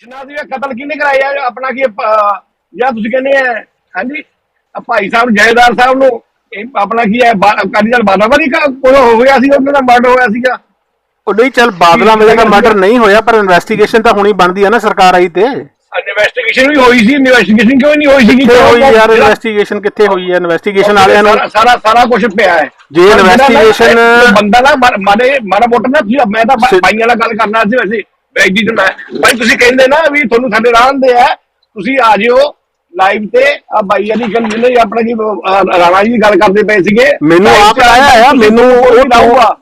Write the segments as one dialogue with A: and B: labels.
A: ਪੁੱਛਣਾ ਸੀ ਇਹ ਕਤਲ ਕਿਹਨੇ ਕਰਾਇਆ? ਆਪਣਾ ਕੀ ਜਾਂ ਤੁਸੀਂ ਕਹਿੰਦੇ ਆ ਹਾਂਜੀ? ਭਾਈ ਸਾਹਿਬ ਜੈਦਾਰ ਸਾਹਿਬ ਨੂੰ ਇਹ ਆਪਣਾ ਕੀ ਹੈ ਅਕਾਲੀ ਦਲ ਬਾਦਾਵਾਦੀ ਕਾ ਕੋਈ ਹੋ ਗਿਆ ਸੀ ਉਹਨਾਂ ਦਾ ਮਰਡਰ ਹੋਇਆ ਸੀਗਾ।
B: ਉਹ ਨਹੀਂ ਚੱਲ ਬਾਦਲਾਂ ਵੇਲੇ ਦਾ ਮਰਡਰ ਨਹੀਂ ਹੋਇਆ ਪਰ ਇਨਵੈਸਟੀਗੇਸ਼ਨ ਤਾਂ ਹੋਣੀ ਬਣਦੀ ਆ ਨਾ ਸਰਕਾਰ ਆਈ ਤੇ।
A: ਇਨਵੈਸਟੀਗੇਸ਼ਨ ਵੀ ਹੋਈ ਸੀ ਇਨਵੈਸਟੀਗੇਸ਼ਨ ਕਿਉਂ ਨਹੀਂ ਹੋਈ ਸੀ
B: ਕਿੱਥੇ ਹੋਈ ਯਾਰ ਇਨਵੈਸਟੀਗੇਸ਼ਨ ਕਿੱਥੇ ਹੋਈ ਹੈ? ਇਨਵੈਸਟੀਗੇਸ਼ਨ ਵਾਲਿਆਂ ਨੂੰ
A: ਸਾਰਾ ਸਾਰਾ ਕੁਝ ਪਿਆ ਹੈ।
B: ਜੇ
A: ਪਰ ਜਿਹੜਾ ਨਾ
B: investigation-
A: ਇਹ ਬੰਦਾ ਨਾ ਮਾਰੇ ਮਾੜਾ ਮੋਟਾ ਨਾ ਮੈਂ ਤਾਂ ਭਾਈਆਂ ਨਾਲ ਗੱਲ ਕਰਨਾ ਸੀ ਵੈਸੇ। ਤੇ ਮੈਂ ਭਾਈ ਤੁਸੀਂ ਕਹਿੰਦੇ ਨਾ ਵੀ ਤੁਹਾਨੂੰ ਸਾਡੇ ਰਾਹ ਦੇ ਆ ਤੁਸੀਂ ਆ ਜਿਓ ਲਾਈਵ ਤੇ। ਆ ਬਾਈਆਂ ਦੀ ਗੱਲ ਜਿਹਨੇ ਆਪਣਾ ਕੀ ਰਾਣਾ ਜੀ ਗੱਲ ਕਰਦੇ ਪਏ ਸੀਗੇ।
B: ਮੈਨੂੰ ਆਪ
A: ਤੇ
B: ਆਇਆ ਆ ਮੈਨੂੰ ਉਹ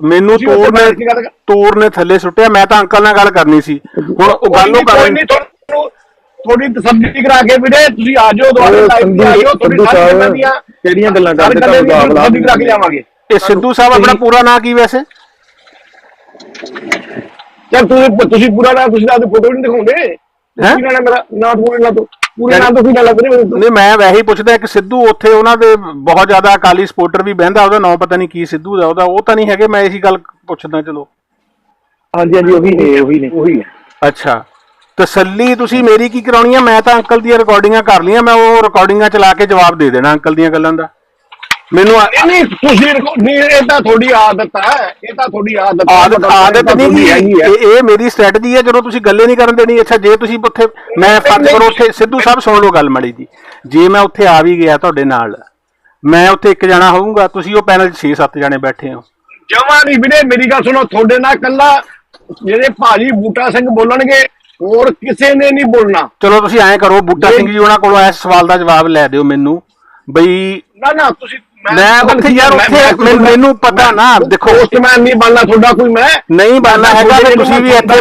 B: ਮੈਨੂੰ ਤੋੜ ਨੇ ਤੋੜ ਨੇ ਥੱਲੇ ਸੁੱਟਿਆ ਮੈਂ ਤਾਂ ਅੰਕਲ ਨਾਲ ਗੱਲ ਕਰਨੀ ਸੀ। ਹੁਣ ਉਹ ਗੱਲ ਉਹ
A: ਕੋਈ
B: ਕਰ
A: ਨਹੀਂ ਤੁਹਾਨੂੰ ਥੋੜੀ ਤਸੱਲੀ ਕਰਾ ਕੇ ਵੀਰੇ ਤੁਸੀਂ ਆ ਜਾਓ
C: ਉਹ
A: ਲਾਈਵ ਤੇ ਆ ਜਾਓ।
C: ਸੰਧੂ
A: ਤੁਹਾਡੀ ਸਾਰੀ
C: ਸਾਹਿਬ
A: ਗੱਲਾਂ ਦੀਆਂ
C: ਕਿਹੜੀਆਂ ਗੱਲਾਂ ਕਰਦੇ
A: ਦੀਆਂ
C: ਮੁਕਾਬਲਾ
A: ਤਸੱਲੀ ਕਰਾ ਕੇ ਜਾਵਾਂਗੇ
B: ਇਹ ਸਿੱਧੂ ਸਾਹਿਬ ਆਪਣਾ ਪੂਰਾ ਨਾਂ ਕੀ ਵੈਸੇ?
A: ਚਲ ਤੁਸੀਂ ਤੁਸੀਂ ਪੂਰਾ ਨਾ ਤੁਸੀਂ ਆਪਣੀ ਫੋਟੋ ਨਹੀਂ ਦਿਖਾਉਂਦੇ।
B: ਹੈਂ?
A: ਕੀ ਕਹਿਣਾ ਮੇਰਾ ਨਾਂ ਪੂਰੇ ਨਾਂ ਤੋਂ ਪੂਰੇ ਨਾਂ ਤੋਂ ਕੀ ਗੱਲ ਕਰੇ ਮੈਨੂੰ।
B: ਨਹੀਂ ਮੈਂ ਵੈਸੇ ਹੀ ਪੁੱਛਦਾ ਕਿ ਸਿੱਧੂ ਉੱਥੇ ਉਹਨਾਂ ਦੇ ਬਹੁਤ ਜ਼ਿਆਦਾ ਅਕਾਲੀ ਸਪੋਰਟਰ ਵੀ ਬਹਿੰਦਾ ਉਹਦਾ ਨਾਂ ਪਤਾ ਨਹੀਂ ਕੀ ਸਿੱਧੂ ਦਾ ਉਹਦਾ ਉਹ ਤਾਂ ਨਹੀਂ ਹੈਗੇ ਮੈਂ ਇਸੀ ਗੱਲ ਪੁੱਛਦਾ ਚਲੋ।
C: ਹਾਂਜੀ ਹਾਂਜੀ ਉਹੀ ਨੇ ਉਹੀ ਨੇ
A: ਉਹੀ ਹੈ
B: ਅੱਛਾ। ਤਸੱਲੀ ਤੁਸੀਂ ਮੇਰੀ ਕੀ ਕਰਾਉਣੀ ਆ? ਮੈਂ ਤਾਂ ਅੰਕਲ ਦੀਆਂ ਰਿਕਾਰਡਿੰਗਾਂ ਕਰ ਲਈਆਂ ਮੈਂ ਉਹ ਰਿਕਾਰਡਿੰਗਾਂ ਚਲਾ ਕੇ ਜਵਾਬ ਦੇ ਦੇਣਾ ਅੰਕਲ ਦੀਆਂ ਗੱਲਾਂ ਦਾ। ਮੈਨੂੰ ਆ-
A: ਇਹ ਨਹੀਂ ਤੁਸੀਂ ਰਿਕੋ- ਨਹੀਂ ਇਹ ਤਾਂ ਤੁਹਾਡੀ ਆਦਤ ਹੈ। ਇਹ ਤਾਂ ਤੁਹਾਡੀ ਆਦਤ ਹੈ।
B: ਆਦਤ ਨਹੀਂ
A: ਹੈਗੀ ਹੈ।
B: ਇਹ ਇਹ ਮੇਰੀ ਸਟ੍ਰੈਟਜੀ ਹੈ ਜਦੋਂ ਤੁਸੀਂ ਗੱਲੇ ਨਹੀਂ ਕਰਨ ਦੇਣੀ ਅੱਛਾ ਜੇ ਤੁਸੀਂ ਉੱਥੇ ਮੈਂ ਫਰਜ਼ ਕਰੋ ਉੱਥੇ ਸਿੱਧੂ ਸਾਹਿਬ ਸੁਣ ਲਓ ਗੱਲ ਮੜੀ ਜੀ। ਜੇ ਮੈਂ ਉੱਥੇ ਆ ਵੀ ਗਿਆ ਤੁਹਾਡੇ ਨਾਲ ਮੈਂ ਉੱਥੇ ਇੱਕ ਜਣਾ ਹੋਊਂਗਾ ਤੁਸੀਂ ਉਹ ਪੈਨਲ 'ਚ 6-7 ਜਣੇ ਬੈਠੇ ਹੋ।
A: ਜਮਾ ਨਹੀਂ ਵੀਰੇ ਮੇਰੀ ਗੱਲ ਸੁਣੋ ਤੁਹਾਡੇ ਨਾਲ ਕੱਲਾ ਜਿਹੜੇ ਭਾਜੀ ਬੂਟਾ ਸਿੰਘ ਬੋਲਣਗੇ ਹੋਰ ਕਿਸੇ ਨੇ ਨਹੀਂ ਬੋਲਣਾ।
B: ਚਲੋ ਤੁਸੀਂ ਐਂ ਕਰੋ ਬੂਟਾ ਸਿੰਘ ਜੀ ਉਹਨਾਂ ਕੋਲੋਂ ਇਸ ਸਵਾਲ ਦਾ ਜਵਾਬ ਲੈ ਦਿਓ ਮੈਨੂੰ ਬਈ
A: ਨਾ ਨਾ ਤੁਸੀਂ
B: ਮੈਂ ਉੱਥੇ ਯਾਰ ਉੱਥੇ ਮੈਨੂੰ- ਪਤਾ ਨਾ, ਦੇਖੋ।
A: ਪੋਸਟਮੈਨ ਨਹੀਂ ਬਣਨਾ ਤੁਹਾਡਾ ਕੋਈ ਮੈਂ
B: ਨਹੀਂ ਬਣਨਾ
A: ਮੈਂ
B: ਹੈਗਾ ਤੇ ਤੁਸੀਂ ਵੀ ਇੱਥੇ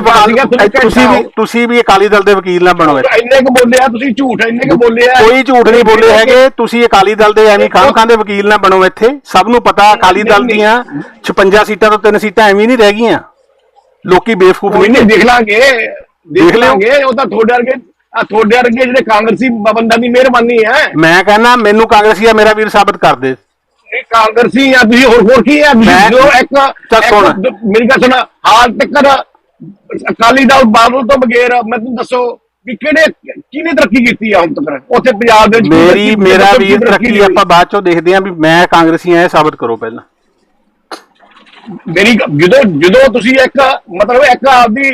A: ਤੁਸੀਂ
B: ਵੀ ਤੁਸੀਂ ਵੀ ਅਕਾਲੀ ਦਲ ਦੇ ਵਕੀਲ ਨਾ ਬਣੋ।
A: ਇੰਨੇ ਕੁ ਬੋਲਿਆ ਤੁਸੀਂ ਝੂਠ ਇੰਨੇ ਕੁ ਬੋਲਿਆ
B: ਕੋਈ ਝੂਠ ਨਹੀਂ ਬੋਲੇ ਹੈਗੇ ਤੁਸੀਂ ਅਕਾਲੀ ਦਲ ਦੇ ਐਵੇਂ ਖਾਮ ਖਾਂ ਦੇ ਵਕੀਲ ਨਾ ਬਣੋ ਇੱਥੇ। ਸਭ ਨੂੰ ਪਤਾ ਅਕਾਲੀ ਦਲ ਦੀਆਂ 56 ਸੀਟਾਂ ਤੋਂ ਤਿੰਨ ਸੀਟਾਂ ਐਵੇਂ ਨਹੀਂ ਰਹਿ ਗਈਆਂ। ਲੋਕੀ ਬੇਵਕੂਫ ਨਹੀਂ
A: ਦੇਖ ਲਾਂਗੇ।
B: ਦੇਖ।
A: ਲਾਂਗੇ ਉਹ ਤਾਂ ਤੁਹਾਡੇ ਵਰਗੇ ਆ ਤੁਹਾਡੇ ਵਰਗੇ ਜਿਹੜੇ ਕਾਂਗਰਸੀ ਬੰਦਾ ਦੀ ਮਿਹਰਬਾਨੀ ਹੈ।
B: ਮੈਂ ਕਹਿੰਦਾ ਮੈਨੂੰ ਕਾਂਗਰਸੀਆ ਮੇਰਾ ਵੀਰ ਸਾਬਤ ਕਰ ਦੇ।
A: ਇਹ ਕਾਂਗਰਸੀ ਆ ਤੁਸੀਂ ਹੋਰ ਹੋਰ ਕੀ
B: ਮੈਂ-
A: ਜੋ ਇੱਕ। ਮੇਰੀ ਗੱਲ ਸੁਣ ਹਾਲ ਤੱਕ ਅਕਾਲੀ ਦਲ ਬਾਦਲ ਤੋਂ ਬਗੈਰ ਮੈਨੂੰ ਦੱਸੋ ਵੀ ਕਿਹੜੇ ਕਿਹਨੇ ਤਰੱਕੀ ਕੀਤੀ ਆ ਹੁਣ ਤੱਕ ਉੱਥੇ ਪੰਜਾਬ ਦੇ ਵਿੱਚ ਕੀ
B: ਮੇਰੀ
A: ਤਰੱਕੀ-
B: ਮੇਰਾ ਵੀਰ ਤਰੱਕੀ
A: ਹੋਈ?
B: ਆਪਾਂ ਬਾਅਦ ਚੋਂ ਦੇਖਦੇ ਆਂ ਵੀ ਮੈਂ ਕਾਂਗਰਸੀ ਆ ਇਹ ਸਾਬਤ ਕਰੋ ਪਹਿਲਾਂ
A: ਮੇਰੀ ਗ- ਜਦੋਂ ਜਦੋਂ ਤੁਸੀਂ ਇੱਕ ਮਤਲਬ ਇੱਕ ਆਪਦੀ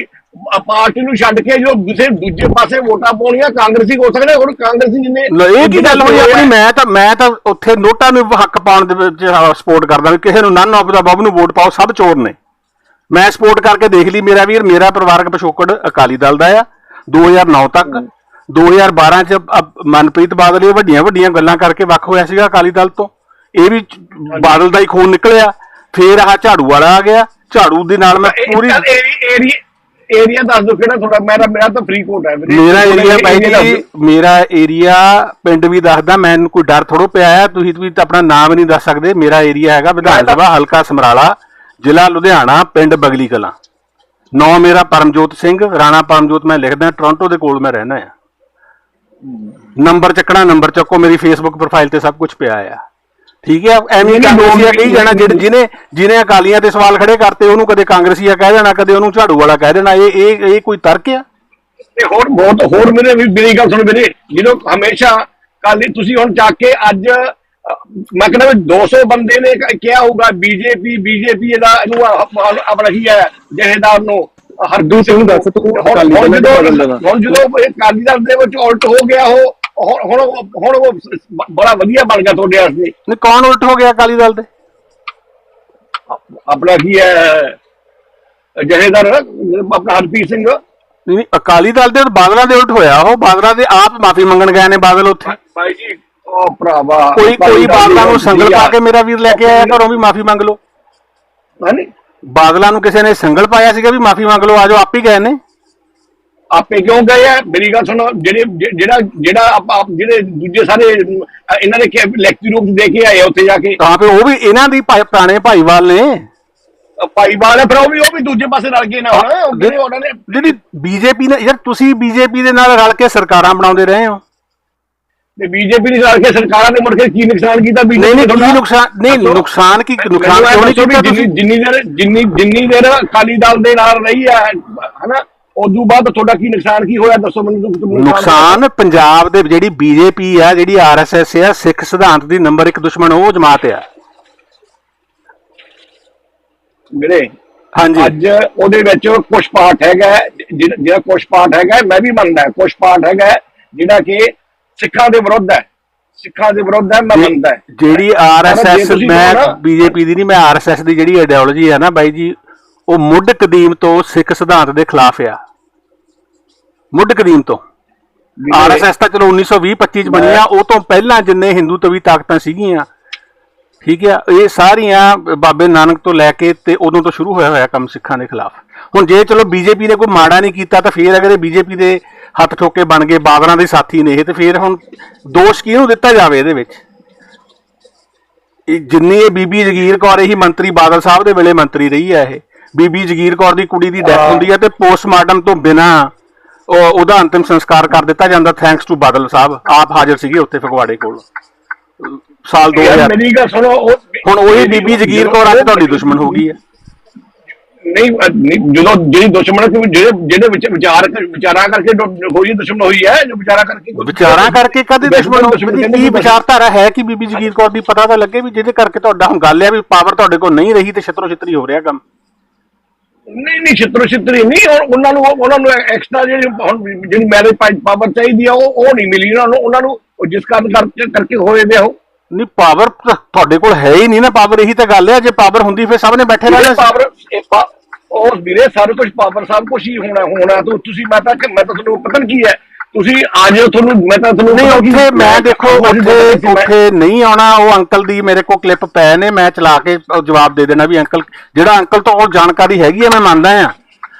A: ਪਾਰਟੀ ਨੂੰ ਛੱਡ ਕੇ ਜੋ ਦੂਸਰੇ ਦੂਜੇ ਪਾਸੇ ਵੋਟਾਂ ਪਾਉਣੀਆਂ ਕਾਂਗਰਸੀ ਹੋ ਸਕਦੇ ਹੁਣ ਕਾਂਗਰਸੀ ਜਿੰਨੇ
B: ਇਹ ਕੀ ਗੱਲ ਹੋਈ ਆਪਣੀ? ਮੈਂ ਤਾਂ ਮੈਂ ਤਾਂ ਉੱਥੇ ਨੋਟਾਂ ਨੂੰ ਹੱਕ ਪਾਉਣ ਦੇ ਵਿੱਚ ਸਪੋਰਟ ਕਰਦਾ ਵੀ ਕਿਸੇ ਨੂੰ ਨਨ ਆਫ ਦਾ ਬੱਬ ਨੂੰ ਵੋਟ ਪਾਓ ਸਭ ਚੋਰ ਨੇ। ਮੈਂ ਸਪੋਰਟ ਕਰਕੇ ਦੇਖ ਲਈ ਮੇਰਾ ਵੀਰ ਮੇਰਾ ਪਰਿਵਾਰਕ ਪਿਛੋਕੜ ਅਕਾਲੀ ਦਲ ਦਾ ਆ 2009 ਤੱਕ। 2012 ਚ ਮਨਪ੍ਰੀਤ ਬਾਦਲ ਇਹ ਵੱਡੀਆਂ ਵੱਡੀਆਂ ਗੱਲਾਂ ਕਰਕੇ ਵੱਖ ਹੋਇਆ ਸੀਗਾ ਅਕਾਲੀ ਦਲ ਤੋਂ। ਇਹ ਵੀ ਬਾਦਲ ਦਾ ਹੀ ਖੂਨ ਨਿਕਲਿਆ। ਫੇਰ ਆਹ ਝਾੜੂ ਵਾਲਾ ਆ ਗਿਆ। ਝਾੜੂ ਦੇ ਨਾਲ ਮੈਂ ਪੂਰੀ
A: ਏਰੀਆ ਦੱਸ ਦੋ ਕਿਹੜਾ ਤੁਹਾਡਾ ਮੇਰਾ ਮੇਰਾ ਤਾਂ ਫਰੀਦਕੋਟ ਹੈ ਵੀਰੇ।
B: ਮੇਰਾ ਏਰੀਆ
A: ਦੱਸ
B: ਜੀ
A: ਦਿਓ।
B: ਮੇਰਾ ਏਰੀਆ ਪਿੰਡ ਵੀ ਦੱਸਦਾ ਮੈਨੂੰ ਕੋਈ ਡਰ ਥੋੜੋ ਪਿਆ ਆ ਤੁਸੀਂ ਵੀ ਤਾਂ ਆਪਣਾ ਨਾਮ ਨਹੀਂ ਦੱਸ ਸਕਦੇ ਮੇਰਾ ਏਰੀਆ ਹੈਗਾ ਵਿਧਾਨ ਸਭਾ ਹਲਕਾ ਸਮਰਾਲਾ ਜ਼ਿਲ੍ਹਾ ਲੁਧਿਆਣਾ ਪਿੰਡ ਬਗਲੀ ਕਲਾਂ ਨੌ ਮੇਰਾ ਪਰਮਜੋਤ ਸਿੰਘ ਰਾਣਾ ਪਰਮਜੋਤ ਮੈਂ ਲਿਖਦਾ ਟੋਰਾਂਟੋ ਦੇ ਕੋਲ ਮੈਂ ਰਹਿਣਾ ਆ ਨੰਬਰ ਚੱਕਣਾ ਨੰਬਰ ਚੱਕੋ ਮੇਰੀ ਫੇਸਬੁੱਕ ਪ੍ਰੋਫਾਈਲ ਤੇ ਸਭ ਕੁਝ ਪਿਆ ਆ ਠੀਕ ਹੈ ਐਵੇਂ
A: ਨਹੀਂ,
B: ਕਾਂਗਰਸੀਆ ਕਹੀ ਜਾਣਾ ਜਿਹਨੇ ਜਿਹਨੇ ਜਿਹਨੇ ਅਕਾਲੀਆਂ ਤੇ ਸਵਾਲ ਖੜੇ ਕਰਤੇ ਉਹਨੂੰ ਕਦੇ ਕਾਂਗਰਸੀਆ ਕਹਿ ਦੇਣਾ ਕਦੇ ਉਹਨੂੰ ਝਾੜੂ ਵਾਲਾ ਕਹਿ ਦੇਣਾ ਇਹ ਇਹ ਇਹ ਕੋਈ ਤਰਕ ਆ?
A: ਤੇ ਹੋਰ ਬਹੁਤ ਹੋਰ ਮੇਰੇ ਵੀ ਮੇਰੀ ਗੱਲ ਸੁਣ ਵੀਰੇ ਜਦੋਂ ਹਮੇਸ਼ਾ ਕੱਲ ਤੁਸੀਂ ਹੁਣ ਜਾ ਕੇ ਅੱਜ ਮੈਂ ਕਹਿੰਦਾ ਵੀ 200 ਬੰਦੇ ਨੇ ਕ- ਕਿਹਾ ਹੋਊਗਾ ਬੀਜੇਪੀ ਬੀਜੇਪੀ ਇਹਦਾ ਇਹਨੂੰ ਆਪਣਾ ਕੀ ਹੈ ਜਹੇਦਾਰ ਨੂੰ। ਹਰਦੂ
C: ਤੂੰ ਦੱਸ ਤੂੰ
A: ਹੁਣ ਜਦੋਂ। ਹੁਣ ਜਦੋਂ ਇਹ ਅਕਾਲੀ ਦਲ ਦੇ ਵਿੱਚ ਉਲਟ ਹੋ ਗਿਆ ਉਹ ਹੁਣ ਹੁਣ ਉਹ- ਹੁਣ ਉਹ ਬ- ਬੜਾ ਵਧੀਆ ਬਣ ਗਿਆ ਤੁਹਾਡੇ ਵਾਸਤੇ।
B: ਨਹੀਂ ਕੌਣ ਉਲਟ ਹੋ ਗਿਆ ਅਕਾਲੀ ਦਲ ਦੇ
A: ਆਪਣਾ ਕੀ ਹੈ? ਜਹੇਦਾਰ ਆਪਣਾ ਹਰਪੀਰ ਸਿੰਘ।
B: ਨਹੀਂ ਨਹੀਂ, ਅਕਾਲੀ ਦਲ ਦੇ ਬਾਦਲਾਂ ਦੇ ਉਲਟ ਹੋਇਆ। ਉਹ ਬਾਦਲਾਂ ਦੇ ਆਪ ਮਾਫੀ ਮੰਗਣ ਗਏ ਨੇ ਬਾਦਲ ਉੱਥੇ।
A: ਭਾਈ ਜੀ ਉਹ ਭਰਾਵਾ
B: ਕੋਈ ਕੋਈ ਬਾਦਲਾਂ ਨੂੰ ਸੰਗਲ ਪਾ ਕੇ ਮੇਰਾ ਵੀਰ ਲੈ ਕੇ ਆਇਆ ਘਰੋਂ ਵੀ ਮਾਫੀ ਮੰਗ ਲਓ।
A: ਹਾਂਜੀ।
B: ਬਾਦਲਾਂ ਨੂੰ ਕਿਸੇ ਨੇ ਸੰਗਲ ਪਾਇਆ ਸੀਗਾ ਵੀ ਮਾਫੀ ਮੰਗ ਲਓ ਆਜੋ ਆਪ ਹੀ ਗਏ ਨੇ।
A: ਆਪੇ ਕਿਉਂ ਗਏ ਆ? ਮੇਰੀ ਗੱਲ ਸੁਣੋ ਜਿਹੜੇ ਜਿਹੜਾ ਜਿਹੜਾ ਆਪਾਂ ਜਿਹੜੇ ਦੂਜੇ ਸਾਰੇ ਇਹਨਾਂ ਦੇ ਲੈਕਚਰ ਰੂਪ ਦੇ ਕੇ ਆਏ ਉੱਥੇ ਜਾ ਕੇ।
B: ਤਾਂ ਫਿਰ ਉਹ ਵੀ ਇਹਨਾਂ ਦੀ ਪੁਰਾਣੇ ਭਾਈਵਾਲ ਨੇ।
A: ਭਾਈਵਾਲ ਹੈ ਫਿਰ ਉਹ ਵੀ ਉਹ ਵੀ ਦੂਜੇ ਪਾਸੇ ਰਲ ਗਏ ਨਾ ਹੁਣ। ਜਿਹੜੇ ਉਹਨਾਂ ਨੇ
B: ਜਿਹੜੀ ਬੀਜੇਪੀ ਨੇ ਯਾਰ ਤੁਸੀਂ ਬੀਜੇਪੀ ਦੇ ਨਾਲ ਰਲ ਕੇ ਸਰਕਾਰਾਂ ਬਣਾਉਂਦੇ ਰਹੇ ਹੋ।
A: ਤੇ ਬੀਜੇਪੀ ਨੇ ਰਲ ਕੇ ਸਰਕਾਰਾਂ ਨੇ ਮੁੜ ਕੇ ਕੀ ਨੁਕਸਾਨ ਕੀਤਾ?
B: ਨਹੀਂ ਨਹੀਂ ਕੀ ਨੁਕਸਾਨ ਨਹੀਂ ਨੁਕਸਾਨ ਕੀ ਨੁਕਸਾਨ ਕਿਉਂ ਨਹੀਂ ਕੀਤਾ ਤੁਸੀਂ?
A: ਜਿੰਨੀ ਦੇਰ ਜਿੰਨੀ ਜਿੰਨੀ ਦੇਰ ਅਕਾਲੀ ਦਲ ਦੇ ਨਾਲ ਰਹੀ ਹੈ ਹਨਾ? ਉਦੋਂ ਬਾਅਦ ਤੁਹਾਡਾ ਕੀ ਨੁਕਸਾਨ ਕੀ ਹੋਇਆ? ਦੱਸੋ ਮੈਨੂੰ ਤੁਹਾਨੂੰ
B: ਨੁਕਸਾਨ ਪੰਜਾਬ ਦੇ ਜਿਹੜੀ ਬੀਜੇਪੀ ਆ ਜਿਹੜੀ ਆਰਐਸਐਸ ਆ ਸਿੱਖ ਸਿਧਾਂਤ ਦੀ ਨੰਬਰ 1 ਦੁਸ਼ਮਣ ਉਹ ਜਮਾਤ ਆ।
A: ਮੇਰੇ
B: ਹਾਂਜੀ।
A: ਅੱਜ ਉਹਦੇ ਵਿੱਚ ਕੁਝ ਪਾਠ ਹੈਗਾ ਹੈ, ਜਿਹੜਾ ਕੁਝ ਪਾਠ ਹੈਗਾ ਹੈ, ਮੈਂ ਵੀ ਮੰਨਦਾ ਕੁਝ ਪਾਠ ਹੈਗਾ ਹੈ, ਜਿਹੜਾ ਕਿ ਸਿੱਖਾਂ ਦੇ ਵਿਰੁੱਧ ਹੈ। ਸਿੱਖਾਂ ਦੇ ਵਿਰੁੱਧ ਹੈ ਮੈਂ ਮੰਨਦਾ। ਹੈ।
B: ਜਿਹੜੀ ਆਰਐਸਐਸ
A: ਤੁਸੀਂ
B: ਮੈਂ ਬੀਜੇਪੀ ਦੀ ਨਹੀਂ ਮੈਂ ਆਰਐਸਐਸ ਦੀ ਜਿਹੜੀ ਆਈਡੀਓਲੋਜੀ ਆ ਨਾ ਬਾਈ ਜੀ ਉਹ ਮੁੱਢ ਕਦੀਮ ਤੋਂ ਸਿੱਖ ਸਿਧਾਂਤ ਦੇ ਖਿਲਾਫ ਆ। ਮੁੱਢ ਕਦੀਮ ਤੋਂ। ਆਰਐਸਐਸ ਤਾਂ ਚਲੋ 1920 25 ਚ ਬਣੀ ਆ। ਉਹ ਤੋਂ ਪਹਿਲਾਂ ਜਿੰਨੇ ਹਿੰਦੂ ਤਵੀ ਤਾਕਤਾਂ ਸੀਗੀਆਂ ਠੀਕ ਆ? ਇਹ ਸਾਰੀਆਂ ਬਾਬੇ ਨਾਨਕ ਤੋਂ ਲੈ ਕੇ ਤੇ ਉਦੋਂ ਤੋਂ ਸ਼ੁਰੂ ਹੋਇਆ ਹੋਇਆ ਕੰਮ ਸਿੱਖਾਂ ਦੇ ਖਿਲਾਫ। ਹੁਣ ਜੇ ਚਲੋ ਬੀਜੇਪੀ ਨੇ ਕੋਈ ਮਾੜਾ ਨਹੀਂ ਕੀਤਾ ਤਾਂ ਫੇਰ ਅਗਰ ਇਹ ਬੀਜੇਪੀ ਦੇ ਹੱਥ ਠੋਕੇ ਬਣ ਗਏ ਬਾਬਰਾਂ ਦੇ ਸਾਥੀ ਨੇ ਇਹ ਤੇ ਫੇਰ ਹੁਣ ਦੋਸ਼ ਕਿਹਨੂੰ ਦਿੱਤਾ ਜਾਵੇ ਇਹਦੇ ਵਿੱਚ? ਇਹ ਜਿੰਨੀ ਇਹ ਬੀਬੀ ਜਗੀਰ ਕੌਰ ਇਹੀ ਮੰਤਰੀ ਬਾਦਲ ਸਾਹਿਬ ਦੇ ਵੇਲੇ ਮੰਤਰੀ ਰਹੀ ਹੈ ਇਹ। ਬੀਬੀ ਜਗੀਰ ਕੌਰ ਦੀ ਕੁੜੀ ਦੀ ਡੈਥ। ਹੁੰਦੀ ਹੈ ਤੇ ਪੋਸਟਮਾਰਟਮ ਤੋਂ ਬਿਨਾ ਉਹਦਾ ਅੰਤਿਮ ਸੰਸਕਾਰ ਕਰ ਦਿੱਤਾ ਜਾਂਦਾ ਥੈਂਕਸ ਟੂ ਬਾਦਲ ਸਾਹਿਬ। ਆਪ ਹਾਜ਼ਰ ਸੀਗੇ ਉੱਥੇ ਫਗਵਾੜੇ ਕੋਲ। ਸਾਲ
A: ਯਾਰ
B: 2000
A: ਮੇਰੀ ਗੱਲ ਸੁਣੋ ਉਹ-
B: ਹੁਣ ਉਹੀ ਬੀਬੀ ਜਗੀਰ ਕੌਰ ਅੱਜ ਤੁਹਾਡੀ ਦੁਸ਼ਮਣ ਹੋ ਗਈ ਹੈ।
A: ਨਹੀਂ ਜਦੋਂ ਜਿਹੜੀ ਦੁਸ਼ਮਣ ਕਿ ਜਿਹੜੇ ਜਿਹੜੇ ਵਿੱਚ ਵਿਚਾਰ ਵਿਚਾਰਾਂ ਕਰਕੇ ਹੋਈ ਦੁਸ਼ਮਣ ਹੋਈ ਹੈ ਜੋ ਵਿਚਾਰਾ ਕਰਕੇ
B: ਵਿਚਾਰਾਂ ਕਰਕੇ ਕਦੇ ਦੁਸ਼ਮਣ ਹੋ
A: ਕਹਿੰਦੇ
B: ਕੀ ਵਿਚਾਰਧਾਰਾ ਹੈ ਕਿ ਬੀਬੀ ਜਗੀਰ ਕੌਰ ਦੀ? ਪਤਾ ਤਾਂ ਲੱਗੇ ਵੀ ਜਿਹਦੇ ਕਰਕੇ ਤੁਹਾਡਾ ਹੁਣ ਗੱਲ ਹੈ ਵੀ ਪਾਵਰ ਤੁਹਾਡੇ ਕੋਲ ਨਹੀਂ ਰਹੀ ਤੇ ਛਤਰੋ ਛਤਰੀ ਹੋ ਰਿਹਾ ਕੰਮ।
A: ਨਹੀਂ ਨਹੀਂ ਛਿੱਤਰੋ ਛਿੱਤਰੀ ਨਹੀਂ ਉਹਨਾਂ ਨੂੰ ਉਹਨਾਂ ਨੂੰ ਐਕਸਟਰਾ ਜਿਹੜੀ ਜਿਹੜੀ ਮੈਰਿਜ ਪਾਵਰ ਚਾਹੀਦੀ ਆ ਉਹ ਉਹ ਨਹੀਂ ਮਿਲੀ ਉਹਨਾਂ ਨੂੰ। ਉਹਨਾਂ ਨੂੰ ਜਿਸ ਕਾਰਨ ਕਰਕੇ ਕਰਕੇ ਹੋਏ ਵੇ ਉਹ।
B: ਨਹੀਂ ਪਾਵਰ ਤੁਹਾਡੇ ਕੋਲ ਹੈ ਹੀ ਨਹੀਂ ਨਾ। ਪਾਵਰ ਇਹੀ ਤਾਂ ਗੱਲ ਹੈ ਜੇ ਪਾਵਰ ਹੁੰਦੀ ਫਿਰ ਸਭ ਨੇ ਬੈਠੇ ਰਹਿਣਾ।
A: ਪਾਵਰ ਉਹ ਵੀਰੇ ਸਾਰੇ ਕੁਝ ਪਾਵਰ ਸਭ ਕੁਝ ਹੀ ਹੋਣਾ ਹੋਣਾ। ਤੂੰ ਤੁਸੀਂ ਮੈਂ ਤਾਂ ਮੈਂ ਤਾਂ ਤੁਹਾਨੂੰ ਪਤਾ ਕੀ ਹੈ। ਤੁਸੀਂ ਆ ਜਾਓ ਤੁਹਾਨੂੰ ਮੈਂ ਤਾਂ ਤੁਹਾਨੂੰ
B: ਨਹੀਂ ਉੱਥੇ ਮੈਂ ਦੇਖੋ ਉੱਥੇ ਉੱਥੇ ਨਹੀਂ ਆਉਣਾ ਉਹ ਅੰਕਲ ਦੀ ਮੇਰੇ ਕੋਲ ਕਲਿੱਪ ਪਏ ਨੇ ਮੈਂ ਚਲਾ ਕੇ ਜਵਾਬ ਦੇ ਦੇਣਾ ਵੀ ਅੰਕਲ ਜਿਹੜਾ ਅੰਕਲ ਤੋਂ ਉਹ ਜਾਣਕਾਰੀ ਹੈਗੀ ਹੈ ਮੈਂ ਮੰਨਦਾ ਆ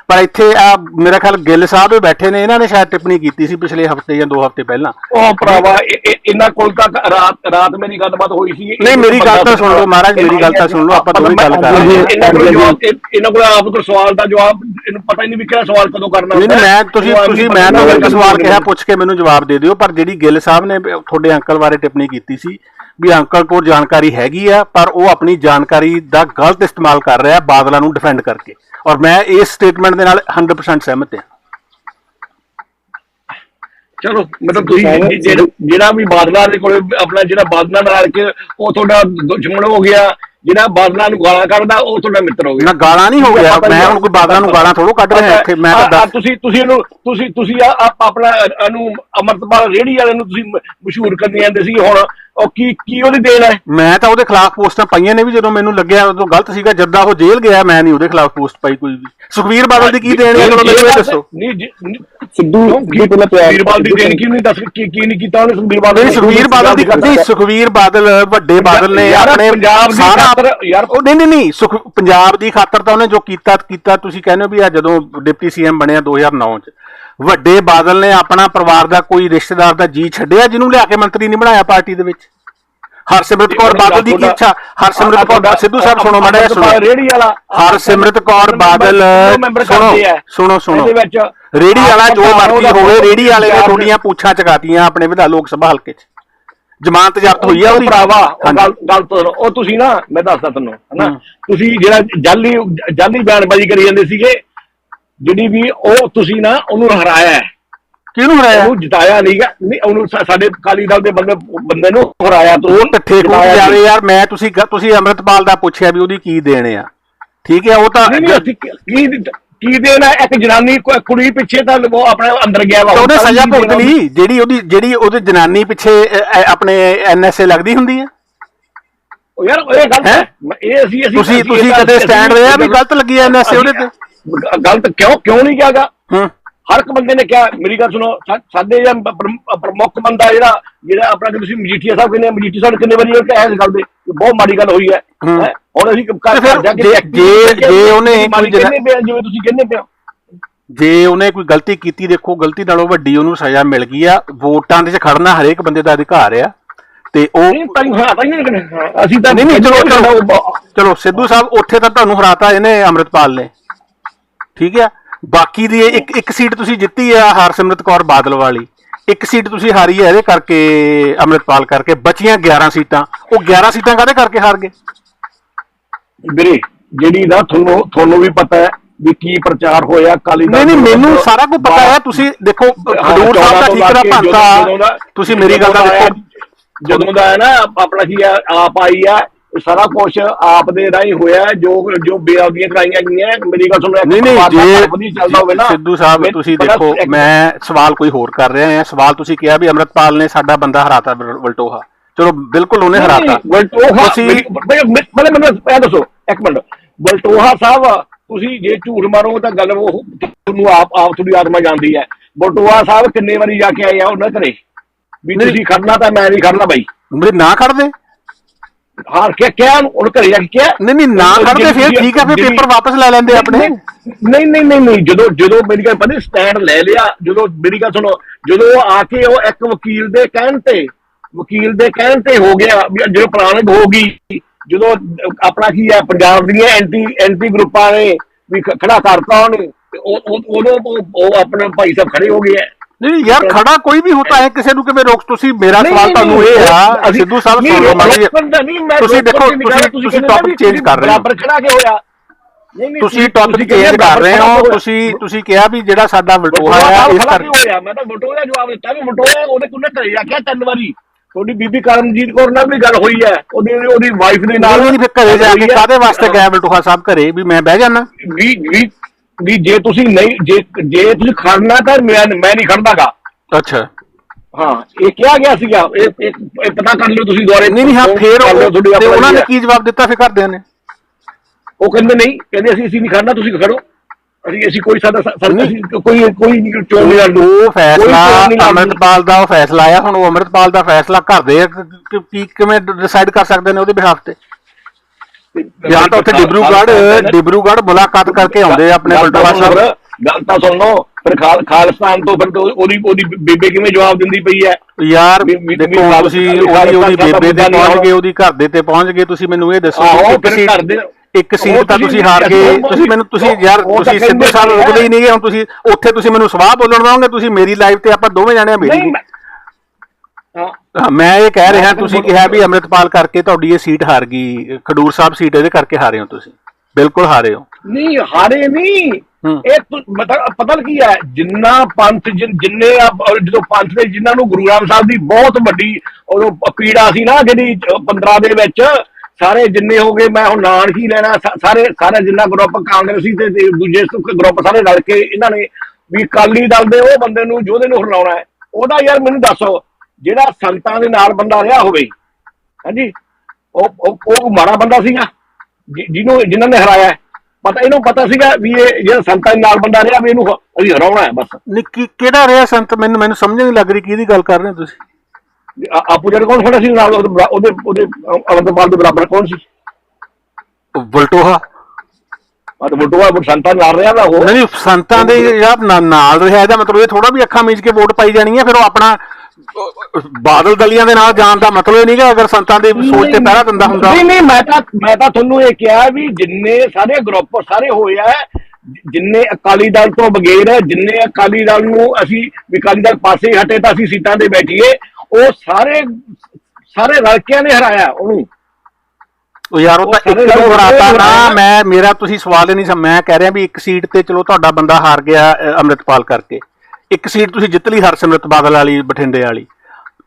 B: ਪਰ ਇੱਥੇ ਆ ਮੇਰਾ ਖਿਆਲ ਗਿੱਲ ਸਾਹਿਬ ਵੀ ਬੈਠੇ ਨੇ ਇਹਨਾਂ ਨੇ ਸ਼ਾਇਦ ਟਿੱਪਣੀ ਕੀਤੀ ਸੀ ਪਿਛਲੇ ਹਫ਼ਤੇ ਜਾਂ 2 ਹਫ਼ਤੇ ਪਹਿਲਾਂ
A: ਉਹ ਭਰਾਵਾ ਇਹ- ਇਹ- ਇਹਨਾਂ ਕੋਲ ਤਾਂ ਰਾਤ ਰਾਤ ਮੇਰੀ ਗੱਲਬਾਤ ਹੋਈ ਸੀ
B: ਨਹੀਂ, ਮੇਰੀ ਗੱਲ ਤਾਂ ਸੁਣ ਲਓ, ਮਹਾਰਾਜ, ਮੇਰੀ ਗੱਲ ਤਾਂ ਸੁਣ ਲਓ, ਆਪਾਂ ਦੋਵੇਂ ਗੱਲ ਕਰ ਰਹੇ।
A: ਇਹਨਾਂ ਕੋਲ ਆਪ ਕੋਲ ਸਵਾਲ ਦਾ ਜਵਾਬ ਇਹਨੂੰ ਪਤਾ ਹੀ ਨਹੀਂ ਵੀ ਕਿਹੜਾ ਸਵਾਲ ਕਦੋਂ ਕਰਨਾ
B: ਨਹੀਂ। ਮੈਂ ਤੁਸੀਂ ਤੁਸੀਂ ਮੈਂ ਤੁਹਾਨੂੰ ਇੱਕ ਸਵਾਲ। ਕਿਹਾ ਪੁੱਛ ਕੇ ਮੈਨੂੰ ਜਵਾਬ ਦੇ ਦਿਓ ਪਰ ਜਿਹੜੀ ਗਿੱਲ ਸਾਹਿਬ ਨੇ ਤੁਹਾਡੇ ਅੰਕਲ ਬਾਰੇ ਟਿੱਪਣੀ ਕੀਤੀ ਸੀ ਵੀ ਅੰਕਲ ਕੋਲ ਜਾਣਕਾਰੀ ਹੈਗੀ ਆ ਪਰ ਉਹ ਆਪਣੀ ਜਾਣਕਾਰੀ ਦਾ ਗਲਤ ਇਸਤੇਮਾਲ ਕਰ ਰਿਹਾ ਬਾਦਲਾਂ ਨੂੰ ਡਿਫੈਂਡ ਕਰਕੇ ਔਰ ਮੈਂ ਇਸ ਸਟੇਟਮੈਂਟ ਦੇ ਨਾਲ 100% ਸਹਿਮਤ ਹਾਂ।
A: ਚਲੋ ਮਤਲਬ ਤੁਸੀਂ ਜਿਹੜਾ ਜਿਹੜਾ ਵੀ ਬਾਦਲਾਂ ਦੇ ਕੋਲੇ ਆਪਣਾ ਜਿਹੜਾ ਬਾਦਲਾਂ ਨਾਲ ਕੇ ਉਹ ਤੁਹਾਡਾ ਦੁਸ਼ਮਣ ਹੋ ਗਿਆ ਜਿਹੜਾ ਬਾਦਲਾਂ ਨੂੰ ਗਾਲਾਂ ਕੱਢਦਾ ਉਹ ਤੁਹਾਡਾ ਮਿੱਤਰ ਹੋ ਗਿਆ।
B: ਨਾ ਗਾਲਾਂ ਨਹੀਂ ਹੋ ਗਿਆ। ਮੈਂ ਹੁਣ ਕੋਈ ਬਾਦਲਾਂ ਨੂੰ ਗਾਲਾਂ ਥੋੜੋ ਕੱਢ ਰਿਹਾ ਇੱਥੇ ਮੈਂ ਤਾਂ ਦੱਸ
A: ਤੁਸੀਂ ਤੁਸੀਂ ਇਹਨੂੰ ਤੁਸੀਂ ਤੁਸੀਂ ਆ- ਆ- ਆਪਣਾ ਇਹਨੂੰ ਅਮਰਤਪਾਲ ਰੇੜੀ ਵਾਲੇ ਨੂੰ ਤੁਸੀਂ ਮ- ਮਸ਼ਹੂਰ ਕਰਨੀ ਜਾਂਦੇ ਸੀ ਹੁਣ ਉਹ ਕੀ ਕੀ ਉਹਦੀ ਦੇਣ ਹੈ?
B: ਮੈਂ ਤਾਂ ਉਹਦੇ ਖਿਲਾਫ ਪੋਸਟਾਂ ਪਾਈਆਂ ਨੇ ਵੀ ਜਦੋਂ ਮੈਨੂੰ ਲੱਗਿਆ ਉਦੋਂ ਗਲਤ ਸੀਗਾ ਜਦਾਂ ਉਹ ਜੇਲ੍ਹ ਗਿਆ ਮੈਂ ਨਹੀਂ ਉਹਦੇ ਖਿਲਾਫ ਪੋਸਟ ਪਾਈ ਕੋਈ ਵੀ। ਸੁਖਵੀਰ ਬਾਦਲ ਦੀ ਕੀ ਦੇਣ ਹੈ? ਚਲੋ ਮੈਨੂੰ ਇਹ ਦੱਸੋ।
A: ਨਹੀਂ ਜੀ- ਨਹੀਂ,
C: ਸਿੱਧੂ ਜੀ ਪਹਿਲਾਂ ਪਿਆਰ
A: ਵੀਰਵਾਲ ਦੀ ਦੇਣ ਕਿਉਂ ਨਹੀਂ ਦੱਸ ਕੀ ਕੀ ਨਹੀਂ ਕੀਤਾ ਉਹਨੇ ਸੁਖਬੀਰ ਬਾਦਲ
B: ਨਹੀਂ? ਸੁਖਵੀਰ ਬਾਦਲ ਦੀ ਨਹੀਂ ਸੁਖਵੀਰ ਬਾਦਲ ਵੱਡੇ ਬਾਦਲ ਨੇ
A: ਯਾਰ,
B: ਆਪਣੇ
A: ਪੰਜਾਬ ਦੀ
B: ਸਾਰਾ
A: ਖਾਤਰ- ਯਾਰ-
B: ਉਹ ਨਹੀਂ ਨਹੀਂ ਨਹੀਂ ਸੁਖ ਪੰਜਾਬ ਦੀ ਖਾਤਰ ਤਾਂ ਉਹਨੇ ਜੋ ਕੀਤਾ ਕੀਤਾ ਤੁਸੀਂ ਕਹਿੰਦੇ ਹੋ ਵੀ ਆ ਜਦੋਂ ਡਿਪਟੀ ਸੀਐਮ ਬਣਿਆ 2009 ਚ। ਵੱਡੇ ਬਾਦਲ ਨੇ ਆਪਣਾ ਪਰਿਵਾਰ ਦਾ ਕੋਈ ਰਿਸ਼ਤੇਦਾਰ ਦਾ ਜੀ ਛੱਡਿਆ ਜਿਹਨੂੰ ਲਿਆ ਕੇ ਮੰਤਰੀ ਨਹੀਂ ਬਣਾਇਆ ਪਾਰਟੀ ਦੇ ਵਿੱਚ ਹਰਸਿਮਰਤ ਕੌਰ ਬਾਦਲ ਦੀ ਕੀ ਇੱਛਾ ਹਰਸਿਮਰਤ ਕੌਰ ਸਿੱਧੂ ਸਾਹਿਬ ਸੁਣੋ ਮਾੜਾ ਸੁਣੋ
A: ਰੇੜੀ ਵਾਲਾ
B: ਹਰਸਿਮਰਤ ਕੌਰ ਬਾਦਲ ਸੁਣੋ। ਸੁਣੋ ਸੁਣੋ
A: ਇਹਦੇ ਵਿੱਚ
B: ਰੇੜੀ ਵਾਲਾ ਜੋ ਮਰਜ਼ੀ ਹੋਵੇ ਰੇੜੀ ਵਾਲੇ ਨੇ ਤੁਹਾਡੀਆਂ ਪੁੱਛਾਂ ਚਕਾਤੀਆਂ ਆਪਣੇ ਵਿਧਾ ਲੋਕ ਸਭਾ ਹਲਕੇ 'ਚ ਜ਼ਮਾਨਤ ਜ਼ਬਤ ਹੋਈ ਆ ਉਹਦੀ
A: ਭਰਾਵਾ। ਗੱਲ ਗੱਲ ਤੋਂ। ਉਹ ਤੁਸੀਂ ਨਾ ਮੈਂ ਦੱਸਦਾ ਤੁਹਾਨੂੰ ਹਨਾ। ਤੁਸੀਂ ਜਿਹੜਾ ਜਾਲੀ ਜਾਲੀ ਬਿਆਨਬਾਜ਼ੀ ਕਰੀ ਜਾਂਦੇ ਸੀਗੇ ਜਿਹੜੀ ਵੀ ਉਹ ਤੁਸੀਂ ਨਾ ਉਹਨੂੰ ਹਰਾਇਆ ਹੈ।
B: ਕਿਹਨੂੰ ਹਰਾਇਆ?
A: ਉਹਨੂੰ ਜਿਤਾਇਆ ਨਹੀਂਗਾ ਨਹੀਂ ਉਹਨੂੰ ਸਾ- ਸਾਡੇ ਅਕਾਲੀ ਦਲ ਦੇ ਬੰਦੇ ਬੰਦੇ ਨੂੰ ਹਰਾਇਆ ਤੂੰ।
B: ਉਹ
A: ਜਿਤਾਇਆ
B: ਜਾਵੇ
A: ਨਹੀਂ।
B: ਯਾਰ ਮੈਂ ਤੁਸੀਂ ਗ- ਤੁਸੀਂ ਅੰਮ੍ਰਿਤਪਾਲ ਦਾ ਪੁੱਛਿਆ ਵੀ ਉਹਦੀ ਕੀ ਦੇਣ ਆ। ਠੀਕ ਹੈ ਉਹ ਤਾਂ
A: ਨਹੀਂ ਨਹੀਂ ਅਸੀਂ ਕੀ- ਕੀ ਦਿੱਤਾ- ਕੀ ਦੇਣਾ? ਇੱਕ ਜਨਾਨੀ ਕੋ- ਕੁੜੀ ਪਿੱਛੇ ਤਾਂ ਉਹ ਆਪਣੇ ਅੰਦਰ ਗਿਆ ਵਾ।
B: ਤਾਂ ਉਹਨੇ ਸਜ਼ਾ
A: ਕੀ
B: ਭੁਗਤ ਲਈ ਜਿਹੜੀ ਉਹਦੀ ਜਿਹੜੀ ਉਹਦੀ ਜਨਾਨੀ ਪਿੱਛੇ ਅ, ਅ, ਆਪਣੇ ਐਨਐਸਏ ਲੱਗਦੀ ਹੁੰਦੀ ਹੈ
A: ਉਹ ਯਾਰ ਇਹ ਗਲਤ
B: ਹੈਂ?
A: ਇਹ ਅਸੀਂ ਅਸੀਂ
B: ਤੁਸੀਂ
A: ਅਸੀਂ
B: ਤੁਸੀਂ ਕਦੇ
A: ਅਸੀਂ-
B: ਸਟੈਂਡ ਲਿਆ ਵੀ ਗਲਤ ਲੱਗੀ ਐਨਐਸਏ ਉਹਦੇ ਤੇ?
A: ਗਲਤ ਕਿਉਂ ਕਿਉਂ ਨਹੀਂ ਕਿਹਾਗਾ?
B: ਹੂੰ।
A: ਹਰ ਇੱਕ ਬੰਦੇ ਨੇ ਕਿਹਾ ਮੇਰੀ ਗੱਲ ਸੁਣੋ ਸਾਡੇ ਪ੍ਰ- ਪ੍ਰਮੁੱਖ ਬੰਦਾ ਜਿਹੜਾ ਜਿਹੜਾ ਆਪਣਾ ਕਿ ਤੁਸੀਂ ਮਜੀਠੀਆ ਸਾਹਿਬ ਕਹਿੰਦੇ ਮਜੀਠੀ ਸਾਹਿਬ ਕਿੰਨੇ ਵਾਰੀ ਉਹ ਕਿਹਾ ਇਸ ਗੱਲ ਦੇ ਬਹੁਤ ਮਾੜੀ ਗੱਲ ਹੋਈ ਹੈ? ਹੁਣ ਅਸੀਂ ਘਰ ਜਾ ਕੇ
B: ਜੇ- ਜੇ- ਜੇ ਉਹਨੇ
A: ਜਿਵੇਂ ਤੁਸੀਂ ਕਹਿੰਦੇ ਪਿਆ
B: ਜੇ ਉਹਨੇ ਕੋਈ ਗਲਤੀ ਕੀਤੀ ਦੇਖੋ ਗਲਤੀ ਨਾਲੋਂ ਵੱਡੀ ਉਹਨੂੰ ਸਜ਼ਾ ਮਿਲ ਗਈ ਆ। ਵੋਟਾਂ ਦੇ 'ਚ ਖੜਨਾ ਹਰੇਕ ਬੰਦੇ ਦਾ ਅਧਿਕਾਰ ਆ। ਤੇ ਉਹ
A: ਅਸੀਂ ਤਾਂ
B: ਨਹੀਂ ਚਲੋ ਸਿੱਧੂ ਸਾਹਿਬ ਉੱਥੇ ਤਾਂ ਤੁਹਾਨੂੰ ਹਰਾਤਾ ਇਹਨੇ ਅੰਮ੍ਰਿਤਪਾਲ ਨੇ। ਠੀਕ ਹੈ? ਬਾਕੀ ਦੀ ਇੱਕ ਇੱਕ ਸੀਟ ਤੁਸੀਂ ਜਿੱਤੀ ਆ ਹਰਸਿਮਰਤ ਕੌਰ ਬਾਦਲ ਵਾਲੀ। ਇੱਕ ਸੀਟ ਤੁਸੀਂ ਹਾਰੀ ਹੈ ਇਹਦੇ ਕਰਕੇ ਅੰਮ੍ਰਿਤਪਾਲ ਕਰਕੇ। ਬਚੀਆਂ 11 ਸੀਟਾਂ। ਉਹ 11 ਸੀਟਾਂ ਕਾਹਦੇ ਕਰਕੇ ਹਾਰ ਗਏ?
A: ਵੀਰੇ ਜਿਹੜੀ ਨਾ ਤੁਹਾਨੂੰ ਤੁਹਾਨੂੰ ਵੀ ਪਤਾ ਹੈ ਵੀ ਕੀ ਪ੍ਰਚਾਰ ਹੋਇਆ ਕਾਲੀ
B: ਨਹੀਂ ਨਹੀਂ ਮੈਨੂੰ ਸਾਰਾ ਕੁਝ ਪਤਾ ਹੈ। ਤੁਸੀਂ ਦੇਖੋ ਖਡੂਰ ਸਾਹਿਬ ਦਾ ਠੀਕਰਾ ਭੰਤਾ ਤੁਸੀਂ ਮੇਰੀ ਗੱਲ ਦਾ ਦੇਖੋ।
A: ਜਦੋਂ ਦਾ ਹੈ ਨਾ ਆਪਣਾ ਕੀ ਆਪ ਆਈ ਆ ਸਾਰਾ ਕੁਝ ਆਪ ਦੇ ਰਾਹੀਂ ਹੋਇਆ ਹੈ, ਜੋ ਜੋ ਬੇਅਦਬੀਆਂ ਕਰਾਈਆਂ ਗਈਆਂ ਮੇਰੀ ਗੱਲ ਸੁਣੋ ਇੱਕ
B: ਨਹੀਂ ਨਹੀਂ
A: ਪਰਿਵਾਰ ਦਾ
B: ਜੇ
A: ਘਰ ਵਧੀਆ ਚੱਲਦਾ ਹੋਵੇ ਨਾ
B: ਸਿੱਧੂ ਸਾਹਿਬ
A: ਮੈਨੂੰ
B: ਤੁਸੀਂ ਦੇਖੋ
A: ਇੱਕ-
B: ਮੈਂ ਸਵਾਲ ਕੋਈ ਹੋਰ ਕਰ ਰਿਹਾ ਹਾਂ। ਸਵਾਲ ਤੁਸੀਂ ਕਿਹਾ ਵੀ ਅਮਰਤਪਾਲ ਨੇ ਸਾਡਾ ਬੰਦਾ ਹਰਾਤਾ ਵਲ- ਵਲਟੋਹਾ। ਚਲੋ ਬਿਲਕੁਲ ਉਹਨੇ ਹਰਾਤਾ।
A: ਬਲਟੋਹਾ
B: ਤੁਸੀਂ
A: ਮਤਲਬ ਮੈਨੂੰ ਇਹ ਦੱਸੋ ਇੱਕ ਮਿੰਟ। ਬਲਟੋਹਾ ਸਾਹਿਬ ਤੁਸੀਂ ਜੇ ਝੂਠ ਮਾਰੋ ਤਾਂ ਗੱਲ ਉਹ ਤੁਹਾਨੂੰ ਆਪ ਆਪ ਤੁਹਾਡੀ ਆਤਮਾ ਜਾਣਦੀ ਹੈ। ਬਲਟੋਹਾ ਸਾਹਿਬ ਕਿੰਨੇ ਵਾਰੀ ਜਾ ਕੇ ਆਏ ਆ ਉਹਨਾਂ ਘਰੇ? ਵੀ। ਤੁਸੀਂ ਖੜਨਾ ਤਾਂ ਮੈਂ ਨਹੀਂ ਖੜਨਾ ਬਾਈ।
B: ਮੇਰੇ ਨਾ ਖੜਦੇ?
A: ਹਾਰ ਕੇ ਕਿਹਾ ਉਹਨੂੰ ਘਰੇ ਜਾ ਕੇ ਕਿਹਾ।
B: ਨਹੀਂ ਨਹੀਂ ਨਾ ਖੜਦੇ ਫਿਰ ਠੀਕ ਹੈ ਫਿਰ ਪੇਪਰ ਵਾਪਸ ਲੈ ਲੈਂਦੇ ਆਪਣੇ।
A: ਨਹੀਂ ਨਹੀਂ ਨਹੀਂ ਨਹੀਂ ਜਦੋਂ ਜਦੋਂ ਮੇਰੀ ਗੱਲ ਪਤਾ ਸਟੈਂਡ ਲੈ ਲਿਆ ਜਦੋਂ ਮੇਰੀ ਗੱਲ ਸੁਣੋ ਜਦੋਂ ਉਹ ਆ ਕੇ ਉਹ ਇੱਕ ਵਕੀਲ ਦੇ ਕਹਿਣ ਤੇ ਵਕੀਲ ਦੇ ਕਹਿਣ ਤੇ ਹੋ ਗਿਆ ਵੀ ਜਦੋਂ ਪ੍ਰਮਾਣਿਤ ਹੋ ਗਈ ਜਦੋਂ ਆਪਣਾ ਕੀ ਹੈ ਪੰਜਾਬ ਦੀਆਂ ਐਂਟੀ ਐਂਟੀ ਗਰੁੱਪਾਂ ਨੇ ਵੀ ਖੜਾ ਕਰਤਾ ਉਹਨੇ ਉਹ ਉਹ- ਉਹ- ਆਪਣੇ ਭਾਈ ਸਾਹਿਬ ਖੜੇ ਹੋ ਗਏ
B: ਨਹੀਂ ਯਾਰ ਖੜਾ ਕੋਈ ਵੀ ਹੁੰਦਾ ਹੈ ਕਿਸੇ ਨੂੰ ਕਿਵੇਂ ਰੋਕ ਤੁਸੀਂ ਮੇਰਾ ਸਵਾਲ ਤੁਹਾਨੂੰ ਇਹ ਆ ਸਿੱਧੂ ਸਾਹਿਬ ਸੁਣ
A: ਦਾ
B: ਤੁਸੀਂ ਦੇਖੋ
A: ਦੀ
B: ਤੁਸੀਂ
A: ਤੁਸੀਂ
B: ਟੌਪਿਕ ਚੇਂਜ ਕਰ ਰਹੇ ਹੋ।
A: ਬਰਾਬਰ ਖੜਾ ਕੇ ਹੋਇਆ?
B: ਤੁਸੀਂ ਟੌਪਿਕ ਚੇਂਜ ਕਰ ਰਹੇ ਹੋ ਤੁਸੀਂ ਤੁਸੀਂ ਕਿਹਾ ਵੀ ਜਿਹੜਾ ਸਾਡਾ ਵਲਟੋਹਾ ਹੈ ਇਸ
A: ਕਰ
B: ਕਰਕੇ
A: ਮੈਂ ਤਾਂ ਵਟੋਇਆ ਜਵਾਬ ਦਿੱਤਾ ਵੀ ਵਟੋਇਆ ਉਹਨੇ ਕੁਨੇ ਘਰੇ ਕੇ ਤਿੰਨ ਵਾਰੀ। ਤੁਹਾਡੀ ਬੀਬੀ ਕਰਮਜੀਤ ਕੌਰ ਨਾਲ ਵੀ ਗੱਲ ਹੋਈ ਹੈ। ਉਹਦੀ ਉਹਦੀ ਵਾਈਫ ਦੇ ਨਾਲ
B: ਨਹੀਂ ਫਿਰ ਘਰੇ ਜਾ ਕੇ। ਕਾਦੇ ਵਾਸਤੇ ਗਿਆ ਵਲਟੋਹਾ ਸਾਹਿਬ ਘਰੇ? ਵੀ ਮੈਂ ਬਹਿ ਜਾਣਾ
A: ਵੀ ਵੀ ਵੀ ਜੇ ਤੁਸੀਂ ਨਹੀਂ ਜੇ ਜੇ ਤੁਸੀਂ ਖੜਨਾ ਤਾਂ ਮੈਂ ਮੈਂ ਨਹੀਂ ਖੜਦਾਗਾ।
B: ਅੱਛਾ।
A: ਹਾਂ ਇਹ ਕਿਹਾ ਗਿਆ ਸੀਗਾ ਇਹ ਇਹ ਇਹ ਪਤਾ ਕਰ ਲਿਓ ਤੁਸੀਂ ਦੁਆਰੇ
B: ਨਹੀਂ ਨਹੀਂ ਹਾਂ ਫੇਰ ਉਹ- ਤੇ ਉਹਨਾਂ ਨੇ। ਕੀ ਜਵਾਬ ਦਿੱਤਾ ਫਿਰ ਘਰਦਿਆਂ ਨੇ?
A: ਉਹ ਕਹਿੰਦੇ ਨਹੀਂ ਕਹਿੰਦੇ ਅਸੀਂ ਅਸੀਂ ਨਹੀਂ ਖੜਨਾ ਤੁਸੀਂ ਖੜੋ। ਅਸੀਂ ਅਸੀਂ ਕੋਈ ਸਾਡਾ ਸਾ- ਸਾਡਾ- ਅਸੀਂ ਕੋਈ ਕੋਈ ਨਹੀਂ ਚੋਣ ਨਹੀਂ ਲੜਨੀ।
B: ਉਹ ਫੈਸਲਾ। ਅਮਰਤਪਾਲ ਦਾ ਉਹ ਫੈਸਲਾ ਆਇਆ ਹੁਣ ਉਹ ਅਮਰਤਪਾਲ ਦਾ ਫੈਸਲਾ ਘਰ ਦੇ ਕ- ਕ- ਕੀ ਕਿਵੇਂ ਡਿਸਾਈਡ ਕਰ ਸਕਦੇ ਨੇ ਉਹਦੇ ਬਿਹਾਫ ਤੇ? ਜਾਂ ਤਾਂ ਉੱਥੇ ਡਿਬਰੂਗੜ੍ਹ ਡਿਬਰੂਗੜ੍ਹ ਮੁਲਾਕਾਤ ਕਰਕੇ ਆਉਂਦੇ ਆ ਆਪਣੇ
A: ਸੁਣ
B: ਸਾਹਿਬ
A: ਗੱਲ ਤਾਂ ਸੁਣ ਲਓ ਫਿਰ ਖਾਲ- ਖਾਲਿਸਤਾਨ ਤੋਂ ਫਿਰ ਉਹਦੀ ਉਹਦੀ ਬੇਬੇ ਕਿਵੇਂ ਜਵਾਬ ਦਿੰਦੀ ਪਈ ਹੈ
B: ਯਾਰ ਦੇਖੋ ਤੁਸੀਂ ਉਹਦੀ ਉਹਦੀ
A: ਦਾ
B: ਬੇਬੇ
A: ਨਹੀਂ
B: ਪਹੁੰਚ ਗਏ। ਉਹਦੀ ਘਰ ਦੇ ਤੇ ਪਹੁੰਚ ਗਏ ਤੁਸੀਂ ਮੈਨੂੰ ਇਹ ਦੱਸੋ ਕਿ
A: ਘਰ ਦੇ-
B: ਇੱਕ ਸੀਟ ਤਾਂ
A: ਤੁਸੀਂ
B: ਹਾਰ ਗਏ ਤੁਸੀਂ ਮੈਨੂੰ ਤੁਸੀਂ ਯਾਰ ਤੁਸੀਂ ਸਿੱਧੂ ਸਾਹਿਬ। ਰੁਕਦੇ ਹੀ ਨਹੀਂਗੇ ਹੁਣ ਤੁਸੀਂ ਉੱਥੇ ਤੁਸੀਂ ਮੈਨੂੰ ਸਵਾਹ ਬੋਲਣ ਦਵਾਂਗੇ ਤੁਸੀਂ ਮੇਰੀ ਲਾਈਫ ਤੇ ਆਪਾਂ ਦੋਵੇਂ ਜਾਣੇ ਆ ਮੇਰੀ
A: ਨਹੀਂ ਮੈਂ- ਹਾਂ
B: ਹਾਂ, ਇਹ ਕਹਿ ਰਿਹਾ ਤੁਸੀਂ ਕਿਹਾ ਵੀ ਅੰਮ੍ਰਿਤਪਾਲ ਕਰਕੇ ਤੁਹਾਡੀ ਇਹ ਸੀਟ ਹਾਰ ਗਈ ਖਡੂਰ ਸਾਹਿਬ ਸੀਟ ਇਹਦੇ ਕਰਕੇ ਹਾਰੇ ਹੋ ਤੁਸੀਂ। ਬਿਲਕੁਲ ਹਾਰੇ ਹੋ।
A: ਨਹੀਂ ਹਾਰੇ ਨਹੀਂ।
B: ਹੂੰ।
A: ਇਹ ਮਤਲਬ ਪਤਾ ਕੀ ਹੈ ਜਿੰਨਾ ਪੰਥ ਜਿਨ- ਆ- ਜਦੋਂ ਪੰਥ ਦੇ ਜਿਨ੍ਹਾਂ ਨੂੰ ਗੁਰੂ ਰਾਮ ਸਾਹਿਬ ਦੀ ਬਹੁਤ ਵੱਡੀ ਉਹ ਪੀੜਾ ਸੀ ਨਾ ਜਿਹੜੀ 15 ਦੇ ਵਿੱਚ ਸਾਰੇ ਜਿੰਨੇ ਹੋ ਗਏ ਮੈਂ ਹੁਣ ਨਾਂ ਕੀ ਲੈਣਾ ਸਾਰੇ ਸਾਰੇ ਜਿੰਨਾ ਗਰੁੱਪ ਕਾਂਗਰਸੀ ਤੇ ਤੇ ਦੂਜੇ ਗਰੁੱਪ ਸਾਰੇ ਰਲ ਕੇ ਇਹਨਾਂ ਨੇ ਵੀ ਅਕਾਲੀ ਦਲ ਦੇ ਉਹ ਬੰਦੇ ਨੂੰ ਜਿਹਦੇ ਨੂੰ ਹਰਾਉਣਾ ਹੈ ਉਹਦਾ ਯਾਰ ਮੈਨੂੰ ਦੱਸੋ ਜਿਹੜਾ ਸੰਤਾਂ ਦੇ ਨਾਲ ਬੰਦਾ ਰਿਹਾ ਹੋਵੇ ਹਾਂਜੀ ਉਹ ਉਹ ਉਹ ਮਾੜਾ ਬੰਦਾ ਸੀਗਾ ਜਿਹਨੂੰ ਜਿਨ੍ਹਾਂ ਨੇ ਹਰਾਇਆ। ਪਤਾ ਇਹਨੂੰ ਪਤਾ ਸੀਗਾ ਵੀ ਇਹ ਜਿਹੜਾ ਸੰਤਾਂ ਦੇ ਨਾਲ ਬੰਦਾ ਰਿਹਾ ਵੀ ਇਹਨੂੰ ਅਸੀਂ ਹਰਾਉਣਾ ਹੈ ਬਸ।
B: ਨਿੱਕੀ ਕਿਹੜਾ ਰਿਹਾ ਸੰਤ? ਮੈਨੂੰ ਮੈਨੂੰ ਸਮਝ ਨਹੀਂ ਲੱਗ ਰਹੀ ਕਿਹਦੀ ਗੱਲ ਕਰ ਰਹੇ ਹੋ ਤੁਸੀਂ?
A: ਆਪੂ ਜੜ ਕੌਣ ਖੜਾ ਸੀ ਨਾਲ ਉਹਦੇ ਉਹਦੇ ਅਮਰਪਾਲ ਦੇ ਬਰਾਬਰ ਕੌਣ ਸੀ?
B: ਉਹ ਵਲਟੋਹਾ।
A: ਆ ਤਾਂ ਵੋਟਵਾ ਸੰਤਾਂ ਨਾਲ ਰਿਹਾ ਵਾ ਉਹ
B: ਨਹੀਂ ਸੰਤਾਂ ਦੇ ਨਾ- ਨਾਲ ਰਿਹਾ ਇਹਦਾ ਮਤਲਬ ਇਹ ਥੋੜਾ ਵੀ ਅੱਖਾਂ ਮੀਚ ਕੇ ਵੋਟ ਪਾਈ ਜਾਣੀ ਹੈ ਫਿਰ ਉਹ ਆਪਣਾ ਬਾਦਲ ਦਲੀਆਂ ਦੇ ਨਾਲ ਜਾਣ ਦਾ ਮਤਲਬ ਇਹ ਨਹੀਂਗਾ ਅਗਰ ਸੰਤਾਂ ਦੀ ਸੋਚ ਤੇ ਪਹਿਰਾ ਦਿੰਦਾ ਹੁੰਦਾ।
A: ਨਹੀਂ ਨਹੀਂ ਮੈਂ ਤਾਂ ਮੈਂ ਤਾਂ ਤੁਹਾਨੂੰ ਇਹ ਕਿਹਾ ਵੀ ਜਿੰਨੇ ਸਾਰੇ ਗਰੁੱਪ ਸਾਰੇ ਹੋਏ ਆ ਜਿੰਨੇ ਅਕਾਲੀ ਦਲ ਤੋਂ ਬਗੈਰ ਹੈ, ਜਿੰਨੇ ਅਕਾਲੀ ਦਲ ਨੂੰ ਅਸੀਂ ਅਕਾਲੀ ਦਲ ਪਾਸੇ ਹਟੇ ਤਾਂ ਅਸੀਂ ਸੀਟਾਂ ਤੇ ਬੈਠੀਏ ਉਹ ਸਾਰੇ ਸਾਰੇ ਰਲਕਿਆਂ ਨੇ ਹਰਾਇਆ ਉਹਨੂੰ।
B: ਉਹ ਯਾਰ ਉਹ ਤਾਂ ਇੱਕ ਨੂੰ ਹਰਾਤਾ ਨਾ। ਮੈਂ ਮੇਰਾ ਤੁਸੀਂ ਸਵਾਲ ਨਹੀਂ ਮੈਂ ਕਹਿ ਰਿਹਾ ਵੀ ਇੱਕ ਸੀਟ ਤੇ ਚਲੋ ਤੁਹਾਡਾ ਬੰਦਾ ਹਾਰ ਗਿਆ ਅੰਮ੍ਰਿਤਪਾਲ ਕਰਕੇ। ਇੱਕ ਸੀਟ ਤੁਸੀਂ ਜਿੱਤ ਲਈ ਹਰਸਿਮਰਤ ਬਾਦਲ ਵਾਲੀ ਬਠਿੰਡੇ ਵਾਲੀ।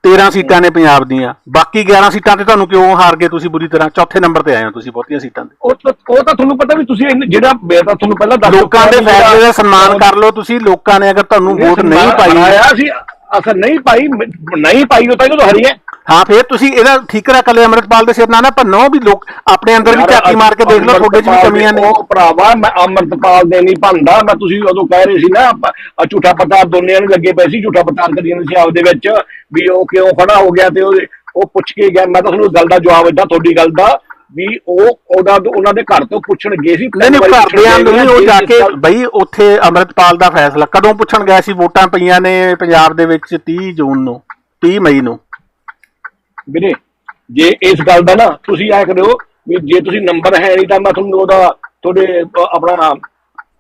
B: 13 ਸੀਟਾਂ ਨੇ ਪੰਜਾਬ ਦੀਆਂ। ਬਾਕੀ 11 ਸੀਟਾਂ ਤੇ ਤੁਹਾਨੂੰ ਕਿਉਂ ਹਾਰ ਗਏ ਤੁਸੀਂ ਬੁਰੀ ਤਰ੍ਹਾਂ? ਚੌਥੇ ਨੰਬਰ ਤੇ ਆਏ ਹੋ ਤੁਸੀਂ ਬਹੁਤੀਆਂ ਸੀਟਾਂ ਤੇ।
A: ਉਹ ਤਾਂ ਉਹ ਤਾਂ ਤੁਹਾਨੂੰ ਪਤਾ ਵੀ ਤੁਸੀਂ ਇੰਨੇ- ਜਿਹੜਾ ਮੈਂ ਤਾਂ ਤੁਹਾਨੂੰ ਪਹਿਲਾਂ ਦੱਸ
B: ਲੋਕਾਂ ਦੇ ਫੈਸਲੇ ਦਾ ਸਨਮਾਨ ਕਰ ਲਓ ਤੁਸੀਂ। ਲੋਕਾਂ ਨੇ ਅਗਰ ਤੁਹਾਨੂੰ ਵੋਟ ਨਹੀਂ ਪਾਈ
A: ਆਇਆ ਸੀ। ਅਸਰ ਨਹੀਂ ਪਾਈ ਨਹੀਂ ਪਾਈ ਉਹ ਤਾਂ ਜਦੋਂ ਹਰੀ ਹੈ।
B: ਹਾਂ ਫਿਰ ਤੁਸੀਂ ਇਹਦਾ ਠੀਕਰਾ ਕੱਲੇ ਅੰਮ੍ਰਿਤਪਾਲ ਦੇ ਸਿਰ ਨਾਲ ਨਾ ਭੰਨੋ ਵੀ ਲੋਕ ਆਪਣੇ ਅੰਦਰ ਵੀ ਝਾਤੀ ਮਾਰ ਕੇ ਦੇਖ ਲਓ ਤੁਹਾਡੇ 'ਚ ਵੀ ਕਮੀਆਂ ਨੇ।
A: ਉਹ ਭਰਾਵਾ ਮੈਂ ਅਮਰਤਪਾਲ ਦੇ ਨਹੀਂ ਭੰਦਾ ਮੈਂ ਤੁਸੀਂ ਉਦੋਂ ਕਹਿ ਰਹੇ ਸੀ ਨਾ ਆਹ ਝੂਠਾ ਪ੍ਰਚਾਰ ਦੋਨਿਆਂ ਨੂੰ ਲੱਗੇ ਪਏ ਸੀ ਝੂਠਾ ਪ੍ਰਚਾਰ ਕਰੀ ਜਾਂਦੇ ਸੀ ਆਪਦੇ ਵਿੱਚ ਵੀ ਉਹ ਕਿਉਂ ਖੜਾ ਹੋ ਗਿਆ ਤੇ ਉਹ ਉਹ ਪੁੱਛ ਕੇ ਗਿਆ। ਮੈਂ ਤਾਂ ਤੁਹਾਨੂੰ ਗੱਲ ਦਾ ਜਵਾਬ ਦਿੱਤਾ ਤੁਹਾਡੀ ਗੱਲ ਦਾ। ਵੀ ਉਹ ਉਹਦਾ ਉਹਨਾਂ ਦੇ ਘਰ ਤੋਂ ਪੁੱਛਣ ਗਏ ਸੀ।
B: ਨਹੀਂ ਨਹੀਂ ਘਰਦਿਆਂ ਨੂੰ
A: ਗਏ
B: ਨਹੀਂ ਉਹ ਜਾ ਕੇ ਬਈ ਉੱਥੇ ਅੰਮ੍ਰਿਤਪਾਲ ਦਾ ਫੈਸਲਾ। ਕਦੋਂ ਪੁੱਛਣ ਗਿਆ ਸੀ ਵੋਟਾਂ ਪਈਆਂ ਨੇ ਪੰਜਾਬ ਦੇ ਵਿੱਚ 30 ਜੂਨ ਨੂੰ 30 ਮਈ ਨੂੰ।
A: ਵੀਰੇ ਜੇ ਇਸ ਗੱਲ ਦਾ ਨਾ ਤੁਸੀਂ ਐ ਕਰਿਓ ਵੀ ਜੇ ਤੁਸੀਂ ਨੰਬਰ ਹੈ ਨਹੀਂ ਤਾਂ ਮੈਂ ਤੁਹਾਨੂੰ ਉਹਦਾ ਤੁਹਾਡੇ ਆਪਣਾ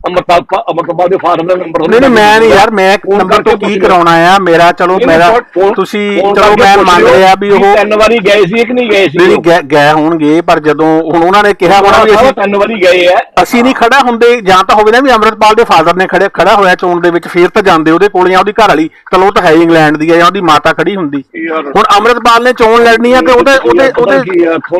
A: ਅਮਰਪਾਲ ਅਮਰਪਾਲ ਦੇ ਫਾਦਰ ਦਾ ਨੰਬਰ
B: ਨਹੀਂ ਨਹੀਂ ਮੈਂ ਨਹੀਂ ਯਾਰ ਮੈਂ ਨੰਬਰ ਤੋਂ ਕੀ। ਕਰਾਉਣਾ ਆ? ਮੇਰਾ ਚਲੋ ਮੇਰਾ ਤੁਸੀਂ ਚਲੋ ਮੈਂ ਮੰਨ ਲਿਆ ਵੀ ਉਹ
A: ਤਿੰਨ ਵਾਰੀ ਗਏ ਸੀ ਕਿ ਨਹੀਂ ਗਏ ਸੀ।
B: ਨਹੀਂ? ਗਏ- ਹੋਣਗੇ ਪਰ ਜਦੋਂ ਹੁਣ ਉਹਨਾਂ ਨੇ ਕਿਹਾ ਹੋਣਾ ਵੀ ਅਸੀਂ
A: ਤਿੰਨ ਵਾਰੀ ਗਏ ਆ।
B: ਅਸੀਂ ਨਹੀਂ ਖੜਾ ਹੁੰਦੇ ਜਾਂ ਤਾਂ ਹੋਵੇ ਨਾ ਵੀ ਅਮਰਤਪਾਲ ਦੇ ਫਾਦਰ ਨੇ ਖੜੇ ਖੜਾ ਹੋਇਆ ਚੋਣ ਦੇ ਵਿੱਚ ਫੇਰ ਤਾਂ ਜਾਂਦੇ ਉਹਦੇ ਕੋਲ ਜਾਂ ਉਹਦੀ ਘਰ ਵਾਲੀ। ਚਲੋ ਤਾਂ ਹੈ ਇੰਗਲੈਂਡ ਦੀ ਹੈ ਜਾਂ ਉਹਦੀ ਮਾਤਾ ਖੜੀ ਹੁੰਦੀ। ਹੁਣ ਅਮਰਤਪਾਲ ਨੇ ਚੋਣ ਲੜਨੀ ਆ ਤੇ ਉਹਦੇ ਉਹਦੇ ਉਹਦੇ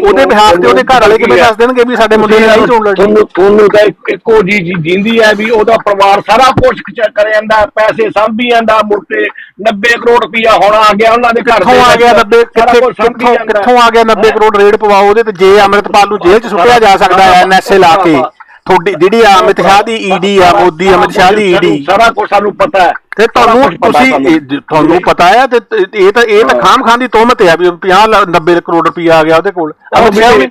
B: ਉਹਦੇ ਬਿਹਾਰ ਤੇ ਉਹਦੇ ਘਰ ਵਾਲੇ ਕਿਵੇਂ ਦੱਸ ਦੇਣਗੇ ਵੀ ਸਾਡੇ ਮੁੰਡੇ ਨੇ ਨਹੀਂ ਚੋਣ ਲੜਨੀ
A: ਤੁਹਾਨੂੰ ਤੁਹਾਨੂੰ ਤਾਂ ਇੱਕ- ਇੱਕੋ ਜੀ ਜੀ ਜਿੰਦੀ ਹੈ ਵੀ ਉਹਦਾ ਪਰਿਵਾਰ ਸਾਰਾ ਕੁਝ ਕਰ ਜਾਂਦਾ ਪੈਸੇ ਸੰਭੀ ਜਾਂਦਾ ਮੁਰਤੇ 90 ਕਰੋੜ ਰੁਪਇਆ ਹੁਣ ਆ ਗਿਆ ਉਹਨਾਂ ਦੇ ਘਰ
B: ਕਿੱਥੋਂ ਆ ਗਿਆ 90 ਕਿੱਥੇ ਕਿੱਥੋਂ ਕਿੱਥੋਂ ਆ ਗਿਆ 90 ਕਰੋੜ ਰੇਡ ਪਵਾਓ ਉਹਦੇ ਤੇ ਜੇ ਅਮਰਤਪਾਲ ਨੂੰ ਜੇਲ੍ਹ 'ਚ ਸੁੱਟਿਆ ਜਾ ਸਕਦਾ ਹੈ ਐਨਐਸਏ ਲਾ ਕੇ। ਤੁਹਾਡੀ ਜਿਹੜੀ ਆ ਅਮਿਤ ਸ਼ਾਹ ਦੀ ਈਡੀ ਆ ਮੋਦੀ ਅਮਿਤ ਸ਼ਾਹ ਦੀ ਈਡੀ
A: ਸਾਰਾ ਕੁਝ ਸਾਨੂੰ ਪਤਾ ਹੈ।
B: ਤੇ ਤੁਹਾਨੂੰ ਤੁਸੀਂ ਤੁਹਾਨੂੰ ਪਤਾ ਹੈ ਤੇ ਇਹ ਤਾਂ ਇਹ ਤਾਂ ਖਾਮ ਖਾਨ ਦੀ ਤੋਹਮਤ ਹੈ ਵੀ 50 ਲ- 90 ਕਰੋੜ ਰੁਪਇਆ ਆ ਗਿਆ ਉਹਦੇ ਕੋਲ।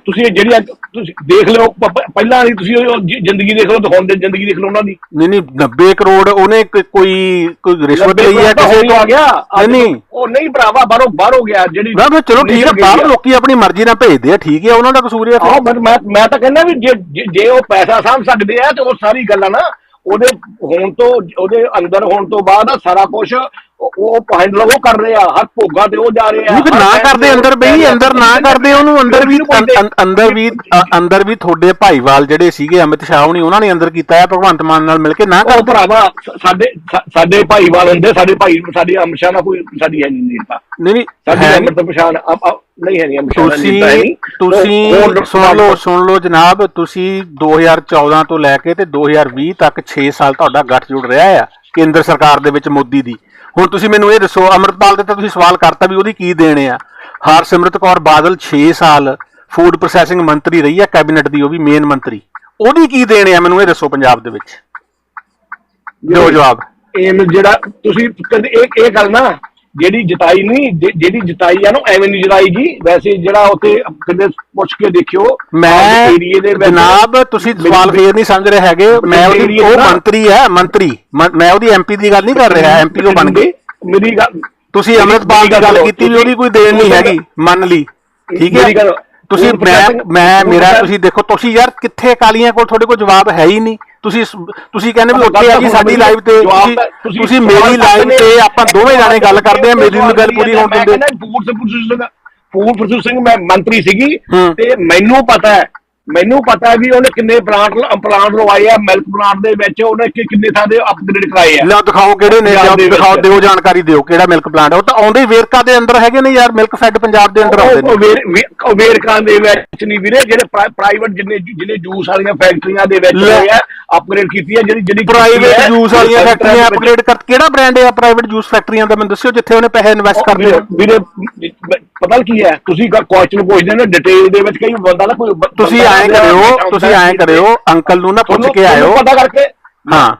A: ਤੁਸੀਂ ਜਿਹੜੀਆਂ ਤੁਸੀਂ ਦੇਖ ਲਓ ਪਹਿਲਾਂ ਨਹੀਂ ਤੁਸੀਂ ਜ਼ਿੰਦਗੀ ਦੇਖ ਲਓ ਦਿਖਾਉਣ ਦੇ ਜ਼ਿੰਦਗੀ ਦੇਖ ਲਓ ਉਹਨਾਂ ਦੀ।
B: ਨਹੀਂ ਨਹੀਂ 90 ਕਰੋੜ ਉਹਨੇ ਕੋਈ ਕੋਈ ਰਿਸ਼ਵਤ ਲਈ ਹੈ ਕਿਸੇ
A: ਤੋਂ? ਆ ਗਿਆ।
B: ਨਹੀਂ
A: ਉਹ ਨਹੀਂ ਭਰਾਵਾ ਬਾਹਰੋਂ ਬਾਹਰੋਂ ਗਿਆ ਜਿਹੜੀ
B: ਨਾ ਚਲੋ ਠੀਕ ਹੈ ਬਾਹਰ। ਲੋਕੀ ਆਪਣੀ ਮਰਜ਼ੀ ਨਾਲ ਭੇਜਦੇ ਆ ਠੀਕ ਹੈ ਉਹਨਾਂ ਦਾ ਕਸੂਰ ਹੈ।
A: ਮੈਂ ਮੈਂ ਤਾਂ ਕਹਿੰਦਾ ਵੀ ਜੇ- ਜੇ ਉਹ ਪੈਸਾ ਸਾਂਭ ਸਕਦੇ ਆ ਤੇ ਉਹ ਸਾਰੀ ਗੱਲਾਂ ਨਾ ਉਹਦੇ ਹੋਣ ਤੋਂ ਉਹਦੇ ਅੰਦਰ ਹੋਣ ਤੋਂ ਬਾਅਦ ਆ ਸਾਰਾ ਕੁਝ ਉਹ ਹੈਂਡਲ ਉਹ ਕਰ ਰਹੇ ਆ ਹਰ ਭੋਗਾ ਤੇ ਉਹ ਜਾ ਰਹੇ ਆ
B: ਨਹੀਂ ਨਾ ਕਰਦੇ ਅੰਦਰ ਬਈ ਅੰਦਰ ਨਾ ਕਰਦੇ ਉਹਨੂੰ ਅੰਦਰ ਵੀ ਅੰਦਰ ਵੀ ਅੰਦਰ ਵੀ ਤੁਹਾਡੇ ਭਾਈਵਾਲ ਜਿਹੜੇ ਸੀਗੇ ਅਮਿਤ ਸ਼ਾਹ ਹੁਣੀ ਉਹਨਾਂ ਨੇ ਅੰਦਰ ਕੀਤਾ ਹੈ ਭਗਵੰਤ ਮਾਨ ਨਾਲ ਮਿਲ ਕੇ ਨਾ ਕਰਦੇ?
A: ਭਰਾਵਾ ਸਾਡੇ ਸਾਡੇ ਭਾਈਵਾਲ ਹੁੰਦੇ ਸਾਡੇ ਭਾਈ ਸਾਡੀ ਅਮਸ਼ਾ ਨਾਲ ਕੋਈ ਸਾਡੀ ਹੈ ਨਹੀਂ
B: ਨਹੀਂ ਨਹੀਂ
A: ਸਾਡੀ
B: ਹੈ
A: ਅੰਮ੍ਰਿਤ ਪਛਾਣ ਨਹੀਂ ਹੈ ਨਹੀਂ ਅਮਸ਼ਾ ਨਾਲ
B: ਤੁਸੀਂ
A: ਨੇਤਾ ਹੈ ਨਹੀਂ।
B: ਤੁਸੀਂ
A: ਉਹ-
B: ਸੁਣ ਲਓ ਸੁਣ ਲਓ ਜਨਾਬ ਤੁਸੀਂ 2014 ਤੋਂ ਲੈ ਕੇ ਤੇ 2020 ਤੱਕ 6 ਸਾਲ ਤੁਹਾਡਾ ਗੱਠਜੋੜ ਰਿਹਾ ਆ ਕੇਂਦਰ ਸਰਕਾਰ ਦੇ ਵਿੱਚ ਮੋਦੀ ਦੀ। ਹੁਣ ਤੁਸੀਂ ਮੈਨੂੰ ਇਹ ਦੱਸੋ ਅਮਰਪਾਲ ਦੇ ਤਾਂ ਤੁਸੀਂ ਸਵਾਲ ਕਰਤਾ ਵੀ ਉਹਦੀ ਕੀ ਦੇਣ ਆ। ਹਰਸਿਮਰਤ ਕੌਰ ਬਾਦਲ 6 ਸਾਲ ਫੂਡ ਪ੍ਰੋਸੈਸਿੰਗ ਮੰਤਰੀ ਰਹੀ ਆ ਕੈਬਨਿਟ ਦੀ ਉਹ ਵੀ ਮੇਨ ਮੰਤਰੀ। ਉਹਦੀ ਕੀ ਦੇਣ ਆ ਮੈਨੂੰ ਇਹ ਦੱਸੋ ਪੰਜਾਬ ਦੇ ਵਿੱਚ। ਦਿਓ ਜਵਾਬ।
A: ਇਹ ਜਿਹੜਾ ਤੁਸੀਂ ਇਹ ਇਹ ਗੱਲ ਨਾ ਜਿਹੜੀ ਜਿਤਾਈ ਨਹੀਂ ਜਿਹੜੀ ਜਿਤਾਈ ਆ ਨਾ ਐਵੇਂ ਨਹੀਂ ਜਿਤਾਈ ਜੀ ਵੈਸੇ ਜਿਹੜਾ ਉੱਥੇ ਕਿਤੇ ਪੁੱਛ ਕੇ ਦੇਖਿਓ
B: ਮੈਂ
A: ਆਪਦੇ ਏਰੀਏ ਦੇ ਵਿੱਚ
B: ਜਨਾਬ ਤੁਸੀਂ ਸਵਾਲ ਫੇਰ ਨਹੀਂ ਸਮਝ ਰਹੇ ਹੈਗੇ। ਮੈਂ ਉਹਦੀ ਉਹ ਮੰਤਰੀ ਹੈ ਮੰਤਰੀ। ਮ- ਉਹਦੀ ਐਮਪੀ ਦੀ ਗੱਲ ਨਹੀਂ ਕਰ ਰਿਹਾ ਐਮਪੀ ਉਹ ਬਣ ਗਏ
A: ਮੇਰੀ ਗੱਲ
B: ਤੁਸੀਂ ਅਮਰਿਤਪਾਲ ਦੀ ਗੱਲ ਕੀਤੀ ਵੀ ਉਹਦੀ ਕੋਈ ਦੇਣ ਨਹੀਂ ਹੈਗੀ ਮੰਨ ਲਈ। ਠੀਕ ਹੈ? ਤੁਸੀਂ ਮੈਂ ਮੈਂ ਮੇਰਾ ਤੁਸੀਂ ਦੇਖੋ ਤੁਸੀਂ ਯਾਰ ਕਿੱਥੇ ਅਕਾਲੀਆਂ ਕੋਲ ਤੁਹਾਡੇ ਕੋਲ ਜਵਾਬ ਹੈ ਹੀ ਨਹੀਂ। ਤੁਸੀਂ ਤੁਸੀਂ ਕਹਿੰਦੇ ਵੀ ਉੱਥੇ ਆ ਜੀ ਸਾਡੀ ਲਾਈਵ ਤੇ ਤੁਸੀਂ ਮੇਰੀ ਲਾਈਵ ਤੇ ਆਪਾਂ ਦੋਵੇਂ ਜਾਣੇ ਗੱਲ ਕਰਦੇ ਆ ਮੇਰੀ ਨੂੰ ਗੱਲ ਪੂਰੀ ਹੋਣ
A: ਮੈਂ
B: ਦਿੰਦੇ।
A: ਕਹਿੰਦਾ ਫੂਡ ਪ੍ਰੋਸੈਸਿੰਗ ਫੂਡ ਪ੍ਰੋਸੈਸਿੰਗ ਮੈਂ ਮੰਤਰੀ ਸੀਗੀ। ਤੇ ਮੈਨੂੰ ਪਤਾ ਹੈ ਮੈਨੂੰ ਪਤਾ ਵੀ ਉਹਨੇ ਕਿੰਨੇ ਪਲਾਂਟ ਪਲਾਂਟ ਲਵਾਏ ਆ ਮਿਲਕ ਪਲਾਂਟ ਦੇ ਵਿੱਚ ਉਹਨੇ ਕਿ- ਕਿੰਨੇ ਥਾਂ ਦੇ ਅਪਗ੍ਰੇਡ ਕਰਾਏ ਆ।
B: ਲਓ ਦਿਖਾਓ ਕਿਹੜੇ ਨੇ
A: ਪੰਜਾਬ ਦੇ।
B: ਦਿਖਾਓ ਦਿਓ ਜਾਣਕਾਰੀ ਦਿਓ ਕਿਹੜਾ ਮਿਲਕ ਪਲਾਂਟ ਉਹ ਤਾਂ ਆਉਂਦੇ ਵੇਰਕਾ ਦੇ ਅੰਦਰ ਹੈਗੇ ਨੇ ਯਾਰ ਮਿਲਕ ਫੈਡ ਪੰਜਾਬ ਦੇ ਅੰਦਰ ਆਉਂਦੇ ਨੇ।
A: ਉਹ ਵੇਰਕਾਂ ਦੇ ਵਿੱਚ ਨਹੀਂ ਵੀਰੇ ਜਿਹੜੇ ਪ੍ਰਾਈਵੇਟ ਜਿੰਨੇ ਜਿੰਨੇ ਜੂਸ ਵਾਲੀਆਂ ਫੈਕਟਰੀਆਂ ਦੇ ਵਿੱਚ
B: ਲੈ।
A: ਹੋਏ ਆ ਅਪਗ੍ਰੇਡ ਕੀਤੀ ਹੈ ਜਿਹੜੀ ਜਿਹੜੀ
B: ਪ੍ਰਾਈਵੇਟ ਜੂਸ ਵਾਲੀਆਂ ਫੈਕਟਰੀਆਂ ਅਪਗ੍ਰੇਡ ਕਰ ਕਿਹੜਾ ਬ੍ਰਾਂਡ ਹੈ ਪ੍ਰਾਈਵੇਟ ਜੂਸ ਫੈਕਟਰੀਆਂ ਦਾ ਮੈਨੂੰ ਦੱਸਿਓ ਜਿੱਥੇ ਉਹਨੇ ਪੈਸੇ ਇਨਵੈਸਟ ਕਰਦੇ
A: ਵੀਰੇ ਪਤਾ ਕੀ ਹੈ ਤੁਸੀਂ ਕੁਐਸਚਨ ਪੁੱਛਦੇ ਨੇ ਡਿਟੇਲ ਦੇ ਵਿੱਚ ਕਈ ਬੰਦਾ ਨਾ ਕੋਈ
B: ਤੁਸੀਂ ਐਂ ਕਰਿਓ ਤੁਸੀਂ ਐਂ ਕਰਿਓ ਅੰਕਲ ਨੂੰ ਨਾ ਪੁੱਛ ਕੇ ਆਇਓ।
A: ਪਤਾ ਕਰਕੇ
B: ਹਾਂ।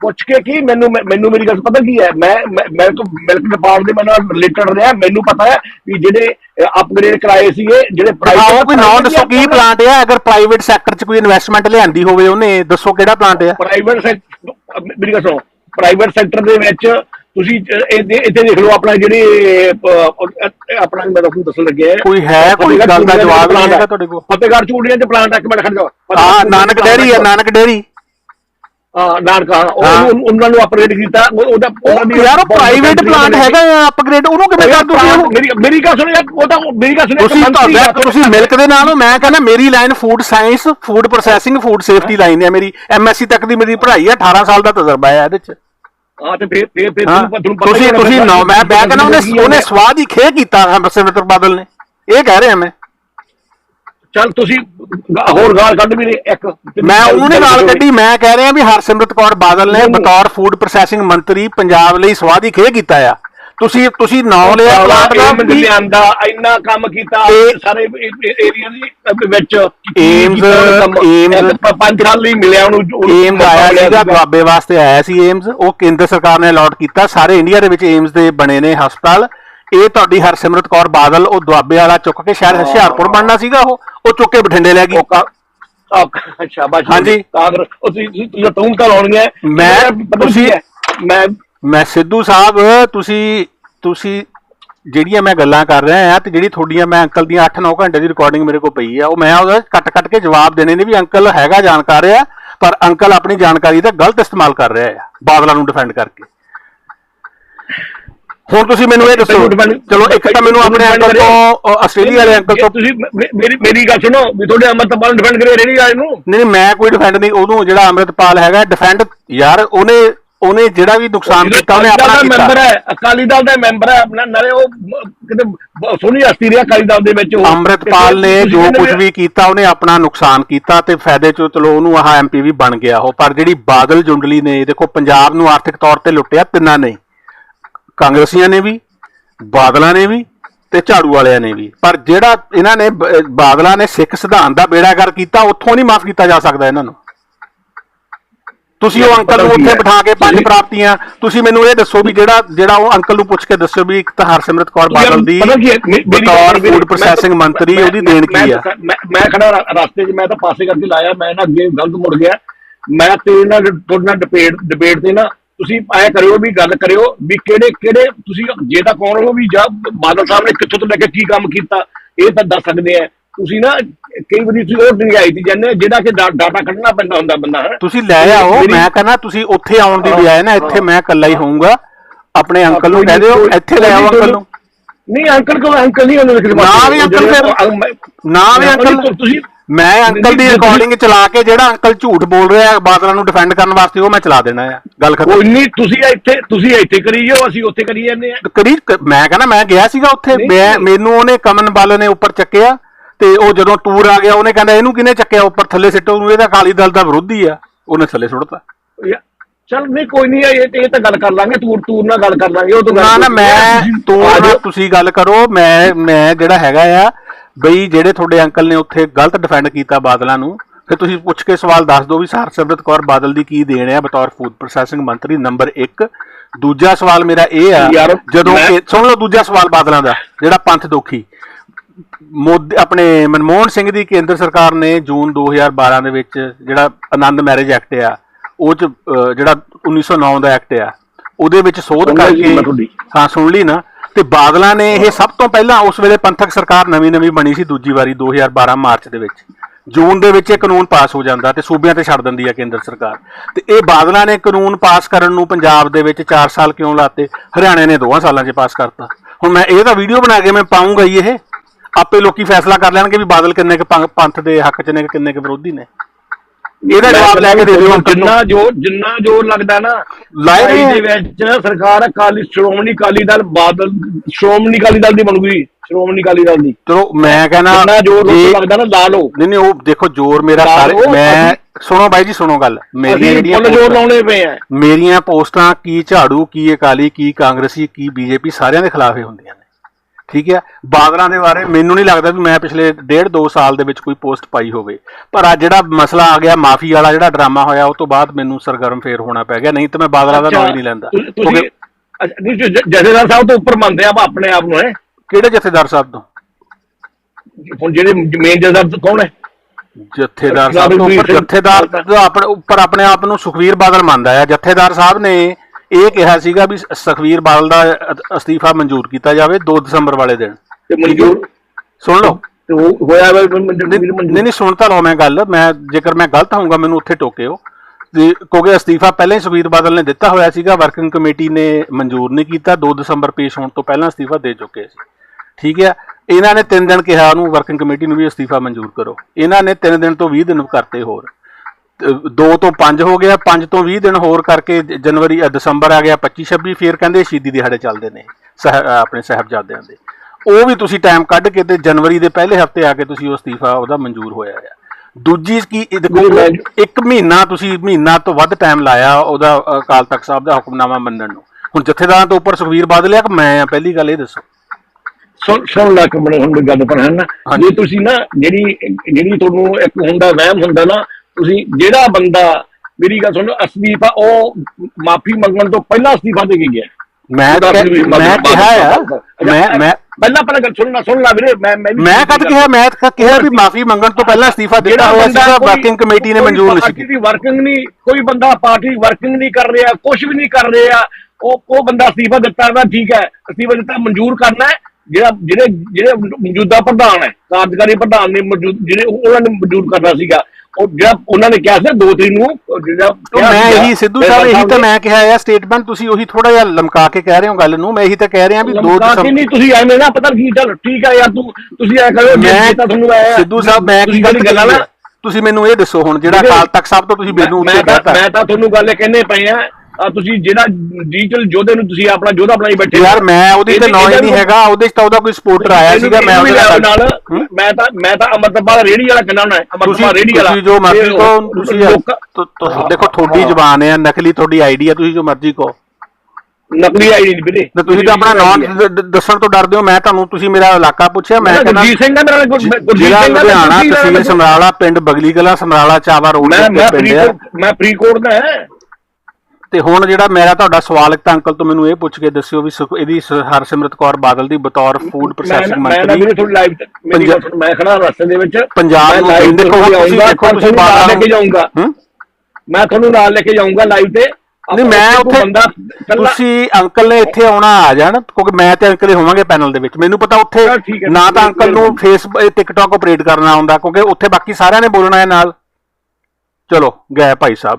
A: ਪੁੱਛ ਕੇ ਕੀ ਮੈਨੂੰ ਮੈਨੂੰ ਮੇਰੀ ਗੱਲ ਪਤਾ ਕੀ ਹੈ? ਮੈਂ ਮੈਂ- ਤਾਂ ਮਿਲਕ ਡਿਪਾਰਟਮੈਂਟ ਦੇ ਨਾਲ ਰਿਲੇਟਡ ਰਿਹਾ ਮੈਨੂੰ ਪਤਾ ਹੈ ਵੀ ਜਿਹੜੇ ਅਪਗ੍ਰੇਡ ਕਰਾਏ ਸੀਗੇ ਜਿਹੜੇ
B: ਦਿਖਾਓ ਕੋਈ ਨਾਮ ਦੱਸੋ ਕੀ ਪਲਾਂਟ ਹੈ ਅਗਰ ਪ੍ਰਾਈਵੇਟ ਸੈਕਟਰ 'ਚ ਕੋਈ ਇਨਵੈਸਟਮੈਂਟ ਲਿਆਂਦੀ ਹੋਵੇ ਉਹਨੇ ਦੱਸੋ ਕਿਹੜਾ ਪਲਾਂਟ ਹੈ
A: ਪ੍ਰਾਈਵੇਟ ਸੈਕਟਰ ਮੇਰੀ ਗੱਲ ਸੁਣੋ ਪ੍ਰਾਈਵੇਟ ਸੈਕਟਰ ਦੇ ਵਿੱਚ ਤੁਸੀਂ ਇੱਥੇ ਦੇਖ ਲਓ ਆਪਣਾ ਜਿਹੜੇ ਆਪਣਾ ਮੈਂ ਤੁਹਾਨੂੰ ਦੱਸਣ ਲੱਗਿਆ।
B: ਕੋਈ ਹੈ, ਕੋਈ ਗੱਲ ਦਾ ਜਵਾਬ ਨਹੀਂ ਹੈਗਾ
A: ਹੈ।
B: ਤੁਹਾਡੇ ਕੋਲ।
A: ਫਤਿਹਗੜ੍ਹ ਚੂੜੀਆਂ ਦੇ ਪਲਾਂਟ ਇੱਕ ਮਿੰਟ ਖੜ ਜਾਓ।
B: ਹਾਂ ਨਾਨਕ ਡੇਰੀ ਹੈ ਨਾਨਕ ਡੇਰੀ
A: ਹਾਂ ਨਾਨਕ। ਉਹਨੂੰ- ਨੂੰ ਅਪਗ੍ਰੇਡ ਕੀਤਾ। ਉਹ- ਉਹਦਾ
B: ਯਾਰ ਪ੍ਰਾਈਵੇਟ ਪਲਾਂਟ ਹੈਗਾ ਅਪਗ੍ਰੇਡ ਉਹਨੂੰ ਕਿਵੇਂ ਕਰ ਉਹਨੂੰ?
A: ਮੇਰੀ ਮੇਰੀ ਗੱਲ ਸੁਣੋ ਯਾਰ ਉਹ ਤਾਂ ਮੇਰੀ ਗੱਲ ਸੁਣੋ
B: ਤੁਸੀਂ ਤੁਹਾਡਾ ਤੁਸੀਂ ਮਿਲਕ ਦੇ ਨਾਲ ਮੈਂ ਕਹਿੰਦਾ ਮੇਰੀ line food science food processing food safety line ਹੈ ਮੇਰੀ। ਐਮਐਸਸੀ ਤੱਕ ਦੀ ਮੇਰੀ ਪੜ੍ਹਾਈ ਹੈ 18 ਸਾਲ ਦਾ ਤਜਰਬਾ ਹੈ ਇਹਦੇ ਚ।
A: ਹਾਂ ਤੇ ਫੇਰ ਫੇਰ ਫੇਰ
B: ਹਾਂ।
A: ਤੁਹਾਨੂੰ ਤੁਹਾਨੂੰ ਪਤਾ ਹੀ
B: ਤੁਸੀਂ
A: ਹੋਣਾ
B: ਤੁਸੀਂ
A: ਫਿਰ
B: ਨੌ ਮੈਂ ਮੈਂ ਕਹਿੰਦਾ ਉਹਨੇ ਉਹਨੇ
A: ਹੈ।
B: ਸਵਾਦ ਹੀ ਖੇ ਕੀਤਾ ਹਰਸਿਮਰਤ ਬਾਦਲ ਨੇ। ਇਹ ਕਹਿ ਰਿਹਾ ਮੈਂ।
A: ਚੱਲ ਤੁਸੀਂ ਹੋਰ ਗਾਲ ਕੱਢ ਵੀ ਇੱਕ
B: ਮੈਂ ਉਹਨੇ ਨਾਲ ਕੱਢੀ। ਮੈਂ ਕਹਿ ਰਿਹਾ ਵੀ ਹਰਸਿਮਰਤ ਕੌਰ ਬਾਦਲ ਨੇ। ਬਤੌਰ ਫੂਡ ਪ੍ਰੋਸੈਸਿੰਗ ਮੰਤਰੀ ਪੰਜਾਬ ਲਈ ਸਵਾਦ ਹੀ ਖੇ ਕੀਤਾ ਆ। ਤੁਸੀਂ ਤੁਸੀਂ ਨਾਂ ਲਿਆ ਪਲਾਂਟ ਦਾ? ਵੀ
A: ਲਿਆਂਦਾ ਇੰਨਾ ਕੰਮ ਕੀਤਾ ਸਾਰੇ ਏਰੀਆ ਦੀ ਵਿੱਚ ਇੱਕ ਪ- ਪੰਜ ਸਾਲ ਲਈ ਮਿਲਿਆ ਉਹਨੂੰ
B: ਏਮਜ਼ ਆਇਆ ਸੀਗਾ ਦੁਆਬੇ ਵਾਸਤੇ ਆਇਆ ਸੀ ਏਮਜ਼। ਉਹ ਕੇਂਦਰ ਸਰਕਾਰ ਨੇ ਅਲਾਟ ਕੀਤਾ। ਸਾਰੇ ਇੰਡੀਆ ਦੇ ਵਿੱਚ ਏਮਜ਼ ਦੇ ਬਣੇ ਨੇ ਹਸਪਤਾਲ। ਇਹ ਤੁਹਾਡੀ ਹਰਸਿਮਰਤ ਕੌਰ ਬਾਦਲ ਉਹ ਦੁਆਬੇ ਵਾਲਾ ਚੁੱਕ ਕੇ ਸ਼ਾਇਦ ਹੁਸ਼ਿਆਰਪੁਰ ਬਣਨਾ ਸੀਗਾ ਉਹ। ਉਹ ਚੁੱਕ ਕੇ ਬਠਿੰਡੇ ਲੈ ਗਈ।
A: ਕਾ ਸ਼ਾਬਾਸ਼
B: ਹਾਂਜੀ।
A: ਤੁਸੀਂ ਤੁਸੀਂ ਤੂੰ ਤਾਂ ਲਾਉਣੀ ਹੈ
B: ਮੈਂ-
A: ਕੀ
B: ਤੁਸੀਂ-
A: ਮੈਂ
B: ਮੈਂ ਸਿੱਧੂ ਸਾਹਿਬ ਤੁਸੀਂ ਤੁਸੀਂ ਜਿਹੜੀਆਂ ਮੈਂ ਗੱਲਾਂ ਕਰ ਰਿਹਾ ਆ ਤੇ ਜਿਹੜੀ ਤੁਹਾਡੀਆਂ ਮੈਂ ਅੰਕਲ ਦੀਆਂ 8-9 ਘੰਟੇ ਦੀ ਰਿਕਾਰਡਿੰਗ ਮੇਰੇ ਕੋਲ ਪਈ ਆ ਉਹ ਮੈਂ ਉਹਦਾ ਕੱਟ-ਕੱਟ ਕੇ ਜਵਾਬ ਦੇਣੇ ਨੇ ਵੀ ਅੰਕਲ ਹੈਗਾ ਜਾਣਕਾਰ ਆ ਪਰ ਅੰਕਲ ਆਪਣੀ ਜਾਣਕਾਰੀ ਦਾ ਗਲਤ ਇਸਤੇਮਾਲ ਕਰ ਰਿਹਾ ਹੈ ਬਾਦਲਾਂ ਨੂੰ ਡਿਫੈਂਡ ਕਰਕੇ। ਹੁਣ ਤੁਸੀਂ ਮੈਨੂੰ ਇਹ ਦੱਸੋ ਚਲੋ ਇੱਕ ਤਾਂ ਮੈਨੂੰ ਆਪਣੇ ਅੰਕਲ। ਤੋਂ ਆਸਟ੍ਰੇਲੀਆ ਵਾਲੇ ਅੰਕਲ ਤੋਂ
A: ਤੁਸੀਂ ਮੇਰੀ ਮੇਰੀ ਗੱਲ ਸੁਣੋ ਵੀ ਤੁਹਾਡੇ ਅਮਰਤਪਾਲ ਡਿਫੈਂਡ ਕਰੇ ਰੇੜੀ ਵਾਲੇ ਨੂੰ।
B: ਨਹੀਂ ਨਹੀਂ ਮੈਂ ਕੋਈ ਡਿਫੈਂਡ ਨਹੀਂ ਉਹਨੂੰ ਜਿਹੜਾ ਅੰਮ੍ਰਿਤਪਾਲ ਹੈਗਾ ਡਿਫੈਂਡ ਯਾਰ ਉਹਨੇ ਉਹਨੇ ਜਿਹੜਾ ਵੀ ਨੁਕਸਾਨ ਕੀਤਾ ਉਹਨੇ ਆਪਣਾ ਕੀਤਾ।
A: ਮੈਂਬਰ ਹੈ ਅਕਾਲੀ ਦਲ ਦਾ ਮੈਂਬਰ ਹੈ ਆਪਣਾ ਨਾਲੇ ਉਹ ਕਿਤੇ ਸੋਹਣੀ ਹਸਤੀ ਰਿਹਾ ਅਕਾਲੀ ਦਲ ਦੇ ਵਿੱਚ ਉਹ।
B: ਅੰਮ੍ਰਿਤਪਾਲ ਨੇ ਜੋ ਕੁਝ ਵੀ ਕੀਤਾ ਉਹਨੇ ਆਪਣਾ ਨੁਕਸਾਨ ਕੀਤਾ ਤੇ ਫਾਇਦੇ ਚੋਂ ਚਲੋ ਉਹਨੂੰ ਆਹ ਐਮਪੀ ਵੀ ਬਣ ਗਿਆ ਉਹ ਪਰ ਜਿਹੜੀ ਬਾਦਲ ਜੁੰਡਲੀ ਨੇ ਦੇਖੋ ਪੰਜਾਬ ਨੂੰ ਆਰਥਿਕ ਤੌਰ ਤੇ ਲੁੱਟਿਆ ਤਿੰਨਾਂ ਨੇ। ਕਾਂਗਰਸੀਆਂ ਨੇ ਵੀ ਬਾਦਲਾਂ ਨੇ ਵੀ ਤੇ ਝਾੜੂ ਵਾਲਿਆਂ ਨੇ ਵੀ। ਪਰ ਜਿਹੜਾ ਇਹਨਾਂ ਨੇ ਬਾਦਲਾਂ ਨੇ ਸਿੱਖ ਸਿਧਾਂਤ ਦਾ ਬੇੜਾਗਰ ਕੀਤਾ ਉੱਥੋਂ ਨਹੀਂ ਮਾਫ ਕੀਤਾ ਜਾ ਸਕਦਾ ਇਹਨਾਂ ਨੂੰ। ਤੁਸੀਂ ਉਹ ਅੰਕਲ ਨੂੰ ਉੱਥੇ ਬਿਠਾ ਕੇ ਪੰਜ ਪ੍ਰਾਪਤੀਆਂ ਤੁਸੀਂ ਮੈਨੂੰ ਇਹ ਦੱਸੋ ਵੀ ਜਿਹੜਾ ਜਿਹੜਾ ਉਹ ਅੰਕਲ ਨੂੰ ਪੁੱਛ ਕੇ ਦੱਸੋ ਵੀ ਇੱਕ ਤਾਂ ਹਰਸਿਮਰਤ ਕੌਰ ਬਾਦਲ ਦੀ ਬਤੌਰ ਫੂਡ ਪ੍ਰੋਸੈਸਿੰਗ ਮੰਤਰੀ ਉਹਦੀ ਦੇਣ ਕੀ ਆ
A: ਮੈਂ- ਖੜਾ ਰਸਤੇ 'ਚ ਮੈਂ ਤਾਂ ਪਾਸੇ ਕਰਕੇ ਲਾਇਆ ਮੈਂ ਨਾ ਅੱਗੇ ਗਲਤ ਮੁੜ ਗਿਆ। ਮੈਂ ਤੇਰੇ ਨਾਲ ਤੁਹਾਡੇ ਨਾਲ ਡਿਬੇਟ ਡਿਬੇਟ ਤੇ ਨਾ ਤੁਸੀਂ ਐ ਕਰਿਓ ਵੀ ਗੱਲ ਕਰਿਓ ਵੀ ਕਿਹੜੇ ਕਿਹੜੇ ਤੁਸੀਂ ਜੇ ਤਾਂ ਕੌਣ ਹੋ ਵੀ ਜਾਂ ਬਾਦਲ ਸਾਹਿਬ ਨੇ ਕਿੱਥੋਂ ਤੋਂ ਲੈ ਕੇ ਕੀ ਕੰਮ ਕੀਤਾ ਇਹ ਤਾਂ ਦੱਸ ਸਕਦੇ ਆ। ਤੁਸੀਂ ਨਾ ਕਈ ਵਾਰੀ ਤੁਸੀਂ ਉਹ ਡੰਗਾਈ ਦੀ ਜਾਂਦੇ ਹੋ, ਜਿਹੜਾ ਕਿ ਡਾ- ਡਾਟਾ ਕੱਢਣਾ ਪੈਂਦਾ ਹੁੰਦਾ ਬੰਦਾ। ਹੈ
B: ਤੁਸੀਂ ਲੈ ਆਓ
A: ਮੇਰੀ-
B: ਮੈਂ ਕਹਿੰਦਾ ਤੁਸੀਂ ਉੱਥੇ ਆਉਣ ਦੀ ਬਜਾਏ ਨਾ ਇੱਥੇ ਮੈਂ ਇਕੱਲਾ ਹੀ ਹੋਊਂਗਾ। ਆਪਣੇ ਅੰਕਲ ਨੂੰ ਕਹਿ ਦਿਓ ਇੱਥੇ ਲੈ ਆਓ ਅੰਕਲ ਨੂੰ
A: ਨਹੀਂ ਅੰਕਲ ਕੋਲ ਅੰਕਲ ਨਹੀਂ ਉਹਨੂੰ
B: ਨਾ ਵੀ ਅੰਕਲ ਫਿਰ ਨਾ ਵੀ ਅੰਕਲ
A: ਤੁਸੀਂ
B: ਮੈਂ ਅੰਕਲ ਦੀ ਰਿਕਾਰਡਿੰਗ ਚਲਾ ਕੇ ਜਿਹੜਾ ਅੰਕਲ ਝੂਠ ਬੋਲ ਰਿਹਾ ਹੈ ਬਾਦਲਾਂ ਨੂੰ ਡਿਫੈਂਡ ਕਰਨ ਵਾਸਤੇ ਉਹ ਮੈਂ ਚਲਾ ਦੇਣਾ ਆ। ਗੱਲ ਖਤਮ।
A: ਕੋਈ ਨਹੀਂ ਤੁਸੀਂ ਇੱਥੇ ਤੁਸੀਂ ਇੱਥੇ ਕਰੀ ਜਾਓ ਅਸੀਂ ਉੱਥੇ ਕਰੀ ਜਾਂਦੇ ਆ।
B: ਕਰੀ ਕ- ਮੈਂ ਕਹਿੰਦਾ ਮੈਂ ਗਿਆ ਸੀਗਾ ਉੱਥੇ।
A: ਨਹੀਂ,
B: ਮੈਂ
A: ਨਹੀਂ।
B: ਮੈਨੂੰ ਉਹਨੇ ਕਮਨ ਬਾਲ ਨੇ ਉੱਪਰ ਚੱਕਿਆ। ਤੇ ਉਹ ਜਦੋਂ ਟੂਰ ਆ ਗਿਆ ਉਹਨੇ ਕਹਿੰਦਾ ਇਹਨੂੰ ਕਿਹਨੇ ਚੱਕਿਆ? ਉੱਪਰ ਥੱਲੇ ਸਿੱਟੋ ਉਹਨੂੰ ਇਹਦਾ ਅਕਾਲੀ ਦਲ ਦਾ ਵਿਰੋਧੀ ਆ। ਉਹਨੇ ਥੱਲੇ ਸੁੱਟਤਾ।
A: ਚੱਲ ਨਹੀਂ ਕੋਈ ਨਹੀਂ ਇਹ ਤੇ ਇਹ ਤਾਂ ਗੱਲ ਕਰ ਲਾਂਗੇ ਤੂਰ ਤੂਰ ਨਾਲ ਗੱਲ ਕਰ ਲਾਂਗੇ ਉਹ ਤੋਂ
B: ਨਾ ਨਾ ਮੈਂ ਤੂੰ। ਤੁਸੀਂ ਗੱਲ ਕਰੋ ਮੈਂ ਮੈਂ ਜਿਹੜਾ ਹੈਗਾ ਆ ਬਈ ਜਿਹੜੇ ਤੁਹਾਡੇ ਅੰਕਲ ਨੇ ਉੱਥੇ ਗਲਤ ਡਿਫੈਂਡ ਕੀਤਾ ਬਾਦਲਾਂ ਨੂੰ ਫਿਰ ਤੁਸੀਂ ਪੁੱਛ ਕੇ ਸਵਾਲ ਦੱਸ ਦਿਓ ਵੀ ਹਰਸਿਮਰਤ ਕੌਰ ਬਾਦਲ ਦੀ ਕੀ ਦੇਣ ਆ ਬਤੌਰ ਫੂਡ ਪ੍ਰੋਸੈਸਿੰਗ ਮੰਤਰੀ ਨੰਬਰ 1 ਦੂਜਾ ਸਵਾਲ ਮੇਰਾ ਇਹ ਆ ਜਦੋਂ ਸੁਣ ਲਓ ਦੂਜਾ ਸਵਾਲ ਬਾਦਲਾਂ ਦਾ ਜਿਹੜਾ ਪੰਥ ਦੋਖੀ। ਮੋਦੀ ਆਪਣੇ ਮਨਮੋਹਨ ਸਿੰਘ ਦੀ ਕੇਂਦਰ ਸਰਕਾਰ ਨੇ ਜੂਨ 2012 ਦੇ ਵਿੱਚ ਜਿਹੜਾ ਆਨੰਦ ਮੈਰਿਜ ਐਕਟ ਆ ਉਹ ਚ ਜਿਹੜਾ 1909 ਦਾ ਐਕਟ ਆ ਉਹਦੇ ਵਿੱਚ ਸੋਧ ਕਰਕੇ। ਹਾਂ ਸੁਣ ਲਈ ਨਾ। ਤੇ ਬਾਦਲਾਂ ਨੇ ਇਹ ਸਭ ਤੋਂ ਪਹਿਲਾਂ ਉਸ ਵੇਲੇ ਪੰਥਕ ਸਰਕਾਰ ਨਵੀਂ ਨਵੀਂ ਬਣੀ ਸੀ ਦੂਜੀ ਵਾਰੀ 2012 ਮਾਰਚ ਦੇ ਵਿੱਚ। ਜੂਨ ਦੇ ਵਿੱਚ ਇਹ ਕਾਨੂੰਨ ਪਾਸ ਹੋ ਜਾਂਦਾ ਤੇ ਸੂਬਿਆਂ ਤੇ ਛੱਡ ਦਿੰਦੀ ਹੈ ਕੇਂਦਰ ਸਰਕਾਰ। ਤੇ ਇਹ ਬਾਦਲਾਂ ਨੇ ਕਾਨੂੰਨ ਪਾਸ ਕਰਨ ਨੂੰ ਪੰਜਾਬ ਦੇ ਵਿੱਚ 4 ਸਾਲ ਕਿਉਂ ਲਾਤੇ? ਹਰਿਆਣੇ ਨੇ 2 ਸਾਲਾਂ 'ਚ ਪਾਸ ਕਰਤਾ। ਹੁਣ ਮੈਂ ਇਹ ਤਾਂ ਵੀਡੀਓ ਬਣਾ ਕੇ ਮੈਂ ਪਾਉਂਗਾ ਹੀ ਇਹ। ਆਪੇ ਲੋਕੀ ਫੈਸਲਾ ਕਰ ਲੈਣਗੇ ਵੀ ਬਾਦਲ ਕਿੰਨੇ ਕੁ ਪੰਥ ਦੇ ਹੱਕ 'ਚ ਨੇ ਕਿ ਕਿੰਨੇ ਕੁ ਵਿਰੋਧੀ ਨੇ। ਇਹਦਾ ਜਵਾਬ ਲੈ ਕੇ ਦੇ ਦਿਓ ਅੰਕਲ ਨੂੰ
A: ਜਿੰਨਾ ਜੋ ਜਿੰਨਾ ਜੋ ਲੱਗਦਾ ਨਾ
B: ਲਾਏ
A: ਲੜਾਈ
B: ਨੇ।
A: ਦੇ ਵਿੱਚ ਸਰਕਾਰ ਅਕਾਲੀ ਸ਼੍ਰੋਮਣੀ ਅਕਾਲੀ ਦਲ ਬਾਦਲ ਸ਼੍ਰੋਮਣੀ ਅਕਾਲੀ ਦਲ ਦੀ ਬਣੂਗੀ ਸ਼੍ਰੋਮਣੀ ਅਕਾਲੀ ਦਲ ਦੀ।
B: ਚਲੋ ਮੈਂ ਕਹਿੰਦਾ
A: ਜਿੰਨਾ ਜ਼ੋਰ
B: ਜੇ-
A: ਲੱਗਦਾ ਨਾ ਲਾ ਲਓ।
B: ਨਹੀਂ ਨਹੀਂ ਉਹ ਦੇਖੋ ਜ਼ੋਰ ਮੇਰਾ
A: ਲਾ
B: ਸਾਰੇ ਮੈਂ ਸੁਣੋ ਬਾਈ ਜੀ ਸੁਣੋ ਗੱਲ। ਮੇਰੀਆਂ
A: ਅਸੀਂ
B: ਜਿਹੜੀਆਂ
A: ਫੁੱਲ ਜ਼ੋਰ
B: ਪੋਸਟਾਂ-
A: ਲਾਉਣੇ ਪਏ ਆ।
B: ਮੇਰੀਆਂ ਪੋਸਟਾਂ ਕੀ ਝਾੜੂ ਕੀ ਅਕਾਲੀ ਕੀ ਕਾਂਗਰਸੀ ਕੀ ਬੀਜੇਪੀ ਸਾਰਿਆਂ ਦੇ ਖਿਲਾਫ ਹੀ ਹੁੰਦੀਆਂ ਨੇ। ਠੀਕ ਹੈ? ਬਾਦਲਾਂ ਦੇ ਬਾਰੇ ਮੈਨੂੰ ਨਹੀਂ ਲੱਗਦਾ ਵੀ ਮੈਂ ਪਿਛਲੇ ਡੇਢ ਦੋ ਸਾਲ ਦੇ ਵਿੱਚ ਕੋਈ ਪੋਸਟ ਪਾਈ ਹੋਵੇ। ਪਰ ਅੱਜ ਜਿਹੜਾ ਮਸਲਾ ਆ ਗਿਆ ਮਾਫੀ ਵਾਲਾ ਜਿਹੜਾ ਡਰਾਮਾ ਹੋਇਆ ਉਹ ਤੋਂ ਬਾਅਦ ਮੈਨੂੰ ਸਰਗਰਮ ਫੇਰ ਹੋਣਾ ਪੈ ਗਿਆ। ਨਹੀਂ ਤਾਂ ਮੈਂ ਬਾਦਲਾਂ ਦਾ ਨਾਮ ਹੀ ਨਹੀਂ ਲੈਂਦਾ। ਕਿਉਂਕਿ
A: ਜਥੇਦਾਰ ਸਾਹਿਬ ਤੋਂ ਉੱਪਰ ਮੰਨਦੇ ਆ ਆਪਾਂ ਆਪਣੇ ਆਪ ਨੂੰ ਹੈ?
B: ਕਿਹੜੇ ਜਥੇਦਾਰ ਸਾਹਿਬ ਤੋਂ?
A: ਹੁਣ ਜਿਹੜੇ ਮੇਨ ਜਥੇਦਾਰ ਕੌਣ ਹੈ?
B: ਜਥੇਦਾਰ ਸਾਹਿਬ ਤੋਂ ਉੱਪਰ ਜਥੇਦਾਰ ਆਪਣੇ ਉੱਪਰ ਆਪਣੇ ਆਪ ਨੂੰ ਸੁਖਵੀਰ ਬਾਦਲ ਮੰਨਦਾ ਹੈ ਜਥੇਦਾਰ ਸਾਹਿਬ ਨੇ ਇਹ ਕਿਹਾ ਸੀਗਾ ਵੀ ਸੁਖਵੀਰ ਬਾਦਲ ਦਾ ਅ- ਅਸਤੀਫਾ ਮਨਜ਼ੂਰ ਕੀਤਾ ਜਾਵੇ 2 ਦਸੰਬਰ ਵਾਲੇ ਦਿਨ।
A: ਤੇ ਮਨਜ਼ੂਰ?
B: ਸੁਣ ਲਓ।
A: ਤੇ ਉਹ ਹੋਇਆ ਵਾ ਮਨਜ਼ੂਰ
B: ਨਹੀਂ
A: ਮਨਜ਼ੂਰ
B: ਨਹੀਂ ਸੁਣ ਤਾਂ ਲਓ ਮੈਂ ਗੱਲ। ਮੈਂ ਜੇਕਰ ਮੈਂ ਗਲਤ ਹੋਊਂਗਾ ਮੈਨੂੰ ਉੱਥੇ ਟੋਕਿਓ। ਤੇ ਕਿਉਂਕਿ ਅਸਤੀਫਾ ਪਹਿਲਾਂ ਹੀ ਸੁਖਵੀਰ ਬਾਦਲ ਨੇ ਦਿੱਤਾ ਹੋਇਆ ਸੀਗਾ ਵਰਕਿੰਗ ਕਮੇਟੀ ਨੇ ਮਨਜ਼ੂਰ ਨਹੀਂ ਕੀਤਾ। 2 ਦਸੰਬਰ ਪੇਸ਼ ਹੋਣ ਤੋਂ ਪਹਿਲਾਂ ਅਸਤੀਫਾ ਦੇ ਚੁੱਕੇ ਸੀ। ਠੀਕ ਹੈ? ਇਹਨਾਂ ਨੇ 3 ਦਿਨ ਕਿਹਾ ਉਹਨੂੰ ਵਰਕਿੰਗ ਕਮੇਟੀ ਨੂੰ ਵੀ ਅਸਤੀਫਾ ਮਨਜ਼ੂਰ ਕਰੋ। ਇਹਨਾਂ ਨੇ 3 ਦਿਨ ਤੋਂ 20 ਦਿਨ ਕਰਤੇ ਹੋਰ। 2 ਤੋਂ 5 ਹੋ ਗਿਆ 5 ਤੋਂ 20 ਦਿਨ ਹੋਰ ਕਰਕੇ ਜਨਵਰੀ ਦਸੰਬਰ ਆ ਗਿਆ 25 26 ਫੇਰ ਕਹਿੰਦੇ ਸ਼ਹੀਦੀ ਦਿਹਾੜੇ ਚੱਲਦੇ ਨੇ ਆਪਣੇ ਸਾਹਿਬਜ਼ਾਦਿਆਂ ਦੇ। ਉਹ ਵੀ ਤੁਸੀਂ ਟਾਈਮ ਕੱਢ ਕੇ ਤੇ ਜਨਵਰੀ ਦੇ ਪਹਿਲੇ ਹਫ਼ਤੇ ਆ ਕੇ ਤੁਸੀਂ ਉਹ ਅਸਤੀਫਾ ਉਹਦਾ ਮਨਜ਼ੂਰ ਹੋਇਆ ਹੈ ਦੂਜੀ ਕੀ ਇੱਕ ਮਹੀਨਾ ਤੁਸੀਂ ਮਹੀਨਾ ਤੋਂ ਵੱਧ ਟਾਈਮ ਲਾਇਆ ਉਹਦਾ ਅਕਾਲ ਤਖਤ ਸਾਹਿਬ ਦਾ ਹੁਕਮਨਾਮਾ ਮੰਨਣ ਨੂੰ। ਹੁਣ ਜਥੇਦਾਰਾਂ ਤੋਂ ਉੱਪਰ ਸੁਖਵੀਰ ਬਾਦਲ ਆ ਕਿ ਮੈਂ ਆ? ਪਹਿਲੀ ਗੱਲ ਇਹ ਦੱਸੋ।
A: ਸੁਣ ਸੁਣ ਲੈ ਕੇ ਬਣੇ ਹੁਣ ਗੱਲ ਪਰ ਹੈ ਨਾ।
B: ਹਾਂਜੀ।
A: ਜੇ ਤੁਸੀਂ ਨਾ ਜਿਹੜੀ ਜਿਹੜੀ ਤੁਹਾਨੂੰ ਇੱਕ ਹੁੰਦਾ ਵਹਿਮ ਹੁੰਦਾ ਨਾ ਤੁਸੀਂ ਜਿਹੜਾ ਬੰਦਾ ਮੇਰੀ ਗੱਲ ਸੁਣੋ ਅਸਤੀਫਾ ਉਹ ਮਾਫੀ ਮੰਗਣ ਤੋਂ ਪਹਿਲਾਂ ਅਸਤੀਫਾ ਦੇ ਕੇ ਗਿਆ।
B: ਮੈਂ
A: ਵੀ
B: ਮੈਂ ਕਿਹਾ ਆ ਮੈਂ ਮੈਂ
A: ਪਹਿਲਾਂ ਪਹਿਲਾਂ ਗੱਲ ਸੁਣਨਾ ਸੁਣ ਲੈ ਵੀਰੇ ਮੈਂ ਮੈਂ ਵੀ-
B: ਮੈਂ ਕਦ ਕਿਹਾ ਮੈਂ ਕਿਹਾ ਵੀ ਮਾਫੀ ਮੰਗਣ ਤੋਂ ਪਹਿਲਾਂ ਅਸਤੀਫਾ ਦਿੱਤਾ ਹੋਇਆ
A: ਕੋਈ-
B: ਵਰਕਿੰਗ ਕਮੇਟੀ ਨੇ ਮਨਜ਼ੂਰ ਨਹੀਂ ਕੀਤੀ
A: ਦੀ ਵਰਕਿੰਗ ਨਹੀਂ ਕੋਈ ਬੰਦਾ ਪਾਰਟੀ ਵਰਕਿੰਗ ਨਹੀਂ ਕਰ ਰਿਹਾ ਕੁਝ ਵੀ ਨਹੀਂ ਕਰ ਰਿਹਾ ਉਹ ਉਹ ਬੰਦਾ ਅਸਤੀਫਾ ਦਿੱਤਾ ਹੈ ਠੀਕ ਹੈ ਅਸਤੀਫਾ ਦਿੱਤਾ ਮਨਜ਼ੂਰ ਕਰਨਾ ਹੈ। ਜਿਹੜਾ ਜਿਹੜੇ ਜਿਹੜੇ ਮੌਜੂਦਾ ਪ੍ਰਧਾਨ ਹੈ ਕਾਰਜਕਾਰੀ ਪ੍ਰਧਾਨ ਨੇ ਮੌਜੂਦ ਜਿਹੜੇ ਉਹਨਾਂ ਨੇ ਮੌਜੂਦ ਕਰਨਾ ਸੀਗਾ ਉਹ ਜਿਹੜਾ ਉਹਨਾਂ ਨੇ ਕਿਹਾ ਸੀ ਦੋ ਤਰੀਕ ਨੂੰ ਜਿਹੜਾ
B: ਮੈਂ ਇਹੀ ਸਿੱਧੂ ਸਾਹਿਬ ਇਹੀ ਤਾਂ ਮੈਂ ਕਿਹਾ ਹੈ ਸਟੇਟਮੈਂਟ ਤੁਸੀਂ ਉਹੀ ਥੋੜਾ ਜਿਹਾ ਲਮਕਾ ਕੇ ਕਹਿ ਰਹੇ ਹੋ ਗੱਲ ਨੂੰ ਮੈਂ ਇਹੀ ਤਾਂ ਕਹਿ ਰਿਹਾ ਵੀ 2
A: ਲਮਕਾ ਕੇ
B: ਦਸੰਬਰ
A: ਨਹੀਂ ਤੁਸੀਂ ਐਵੇਂ ਨਾ ਪਤਾ ਕੀ ਚੱਲ ਠੀਕ ਆ ਯਾਰ ਤੂੰ ਤੁਸੀਂ ਐ ਕਰੋ ਜੇ
B: ਮੈਂ
A: ਤਾਂ ਤੁਹਾਨੂੰ ਐ
B: ਸਿੱਧੂ ਸਾਹਿਬ ਮੈਂ ਕੀ ਗਲਤ
A: ਗੱਲਾਂ ਨਾ
B: ਤੁਸੀਂ ਮੈਨੂੰ ਇਹ ਦੱਸੋ ਹੁਣ ਜਿਹੜਾ ਅਕਾਲ ਤਖਤ ਸਾਹਿਬ ਤੋਂ ਤੁਸੀਂ ਮੈਨੂੰ ਉੱਤੇ ਕਹਤਾ।
A: ਮੈਂ ਤਾਂ ਤੁਹਾਨੂੰ ਗੱਲ ਇਹ ਕਹਿੰਦੇ ਪਏ ਆ ਤੁਸੀਂ ਜਿਹੜਾ ਡਿਜੀਟਲ ਯੋਧੇ ਨੂੰ ਤੁਸੀਂ ਆਪਣਾ ਯੋਧਾ ਬਣਾਈ ਬੈਠੇ
B: ਯਾਰ ਮੈਂ ਉਹਦੀ ਤੇ
A: ਇਹਦੀ-
B: ਨਾਂ ਹੀ
A: ਇਹਦਾ
B: ਨਹੀਂ ਹੈਗਾ ਉਹਦੇ ਚ ਤਾਂ ਉਹਦਾ ਕੋਈ ਸਪੋਰਟਰ ਆਇਆ ਸੀਗਾ ਮੈਂ ਉਹਦੇ ਨਾਲ
A: ਮੈਂ ਤਾਂ ਮੈਂ ਤਾਂ ਅਮਰਤਪਾਲ ਰੇੜੀ ਵਾਲਾ ਹੁੰਦਾ
B: ਤੁਸੀਂ
A: ਅਮਰਤਪਾਲ ਰੇੜੀ ਵਾਲਾ।
B: ਤੁਸੀਂ ਜੋ ਮਰਜ਼ੀ
A: ਉਹ-
B: ਤੁਸੀਂ ਤੁ- ਤੁ- ਦੇਖੋ ਤੁਹਾਡੀ ਜ਼ੁਬਾਨ ਹੈ ਨਕਲੀ ਤੁਹਾਡੀ ਆਈਡੀ ਹੈ ਤੁਸੀਂ ਜੋ ਮਰਜ਼ੀ ਕਹੋ।
A: ਨਕਲੀ ਆਈ ਨਹੀਂ ਵੀਰੇ।
B: ਤੇ ਤੁਸੀਂ ਤਾਂ ਆਪਣਾ ਨਾਮ ਦੱਸਣ ਤੋਂ ਡਰਦੇ ਹੋ ਮੈਂ ਤੁਹਾਨੂੰ ਤੁਸੀਂ ਮੇਰਾ ਇਲਾਕਾ ਪੁੱਛਿਆ ਮੈਂ ਕਹਿੰਦਾ
A: ਗੁਰਜੀਤ ਸਿੰਘ ਦਾ ਮੇਰਾ ਗੁਰਜੀਤ ਸਿੰਘ ਦਾ
B: ਲੁਧਿਆਣਾ ਤਹਿਸੀਲ ਸਮਰਾਲਾ ਪਿੰਡ ਬਗਲੀ ਕਲਾ ਸਮਰਾਲਾ ਚਾਵਾ ਰੋਡ ਉੱਤੇ ਪਿੰਡ ਹੈ।
A: ਮੈਂ ਫਰੀਦਕੋਟ ਦਾ ਹੈ।
B: ਤੇ ਹੁਣ ਜਿਹੜਾ ਮੇਰਾ ਤੁਹਾਡਾ ਸਵਾਲ ਤਾਂ ਅੰਕਲ ਤੋਂ ਮੈਨੂੰ ਇਹ ਪੁੱਛ ਕੇ ਦੱਸਿਓ ਵੀ ਸੁਖ- ਇਹਦੀ ਸ- ਹਰਸਿਮਰਤ ਕੌਰ ਬਾਦਲ ਦੀ ਬਤੌਰ ਫੂਡ ਪ੍ਰੋਸੈਸਿੰਗ
A: ਮੈਂ ਨਾ
B: ਮੰਤਰੀ
A: ਵੀਰੇ ਤੁਹਾਡੀ ਲਾਈਵ ਮੇਰੀ ਗੱਲ ਸੁਣ, ਮੈਂ ਖੜਾ ਰਸਤੇ ਦੇ ਵਿੱਚ।
B: ਪੰਜਾਬ
A: ਮੈਂ
B: ਨੂੰ
A: live
B: ਦੇਖੋ, ਤੁਸੀਂ
A: ਆਊਂਗਾ,
B: ਦੇਖੋ, ਤੁਸੀਂ
A: ਤੁਹਾਨੂੰ ਨਾਲ
B: ਬਾਰਾਂ
A: ਲੈ ਕੇ ਜਾਊਂਗਾ।
B: ਹੂੰ?
A: ਮੈਂ ਤੁਹਾਨੂੰ ਨਾਲ ਲੈ ਕੇ ਜਾਊਂਗਾ ਲਾਈਵ ਤੇ।
B: ਨਹੀਂ ਮੈਂ ਉੱਥੇ
A: ਬੰਦਾ
B: ਤੁਸੀਂ ਅੰਕਲ ਨੇ ਇੱਥੇ ਆਉਣਾ ਆ ਜਾਣ ਕਿਉਂਕਿ ਮੈਂ ਤੇ ਅੰਕਲ ਹੀ ਹੋਵਾਂਗੇ ਪੈਨਲ ਦੇ ਵਿੱਚ। ਮੈਨੂੰ ਪਤਾ ਉੱਥੇ
A: ਚੱਲ ਠੀਕ ਹੈ,
B: ਨਾ ਤਾਂ ਅੰਕਲ ਨੂੰ ਫੇਸ ਟਿਕਟੌਕ ਆਪਰੇਟ ਕਰਨਾ ਆਉਂਦਾ ਕਿਉਂਕਿ ਉੱਥੇ ਬਾਕੀ ਸਾਰਿਆਂ ਨੇ ਬੋਲਣਾ ਹੈ ਨਾਲ। ਚਲੋ ਗਏ ਭਾਈ ਸਾਹਿਬ।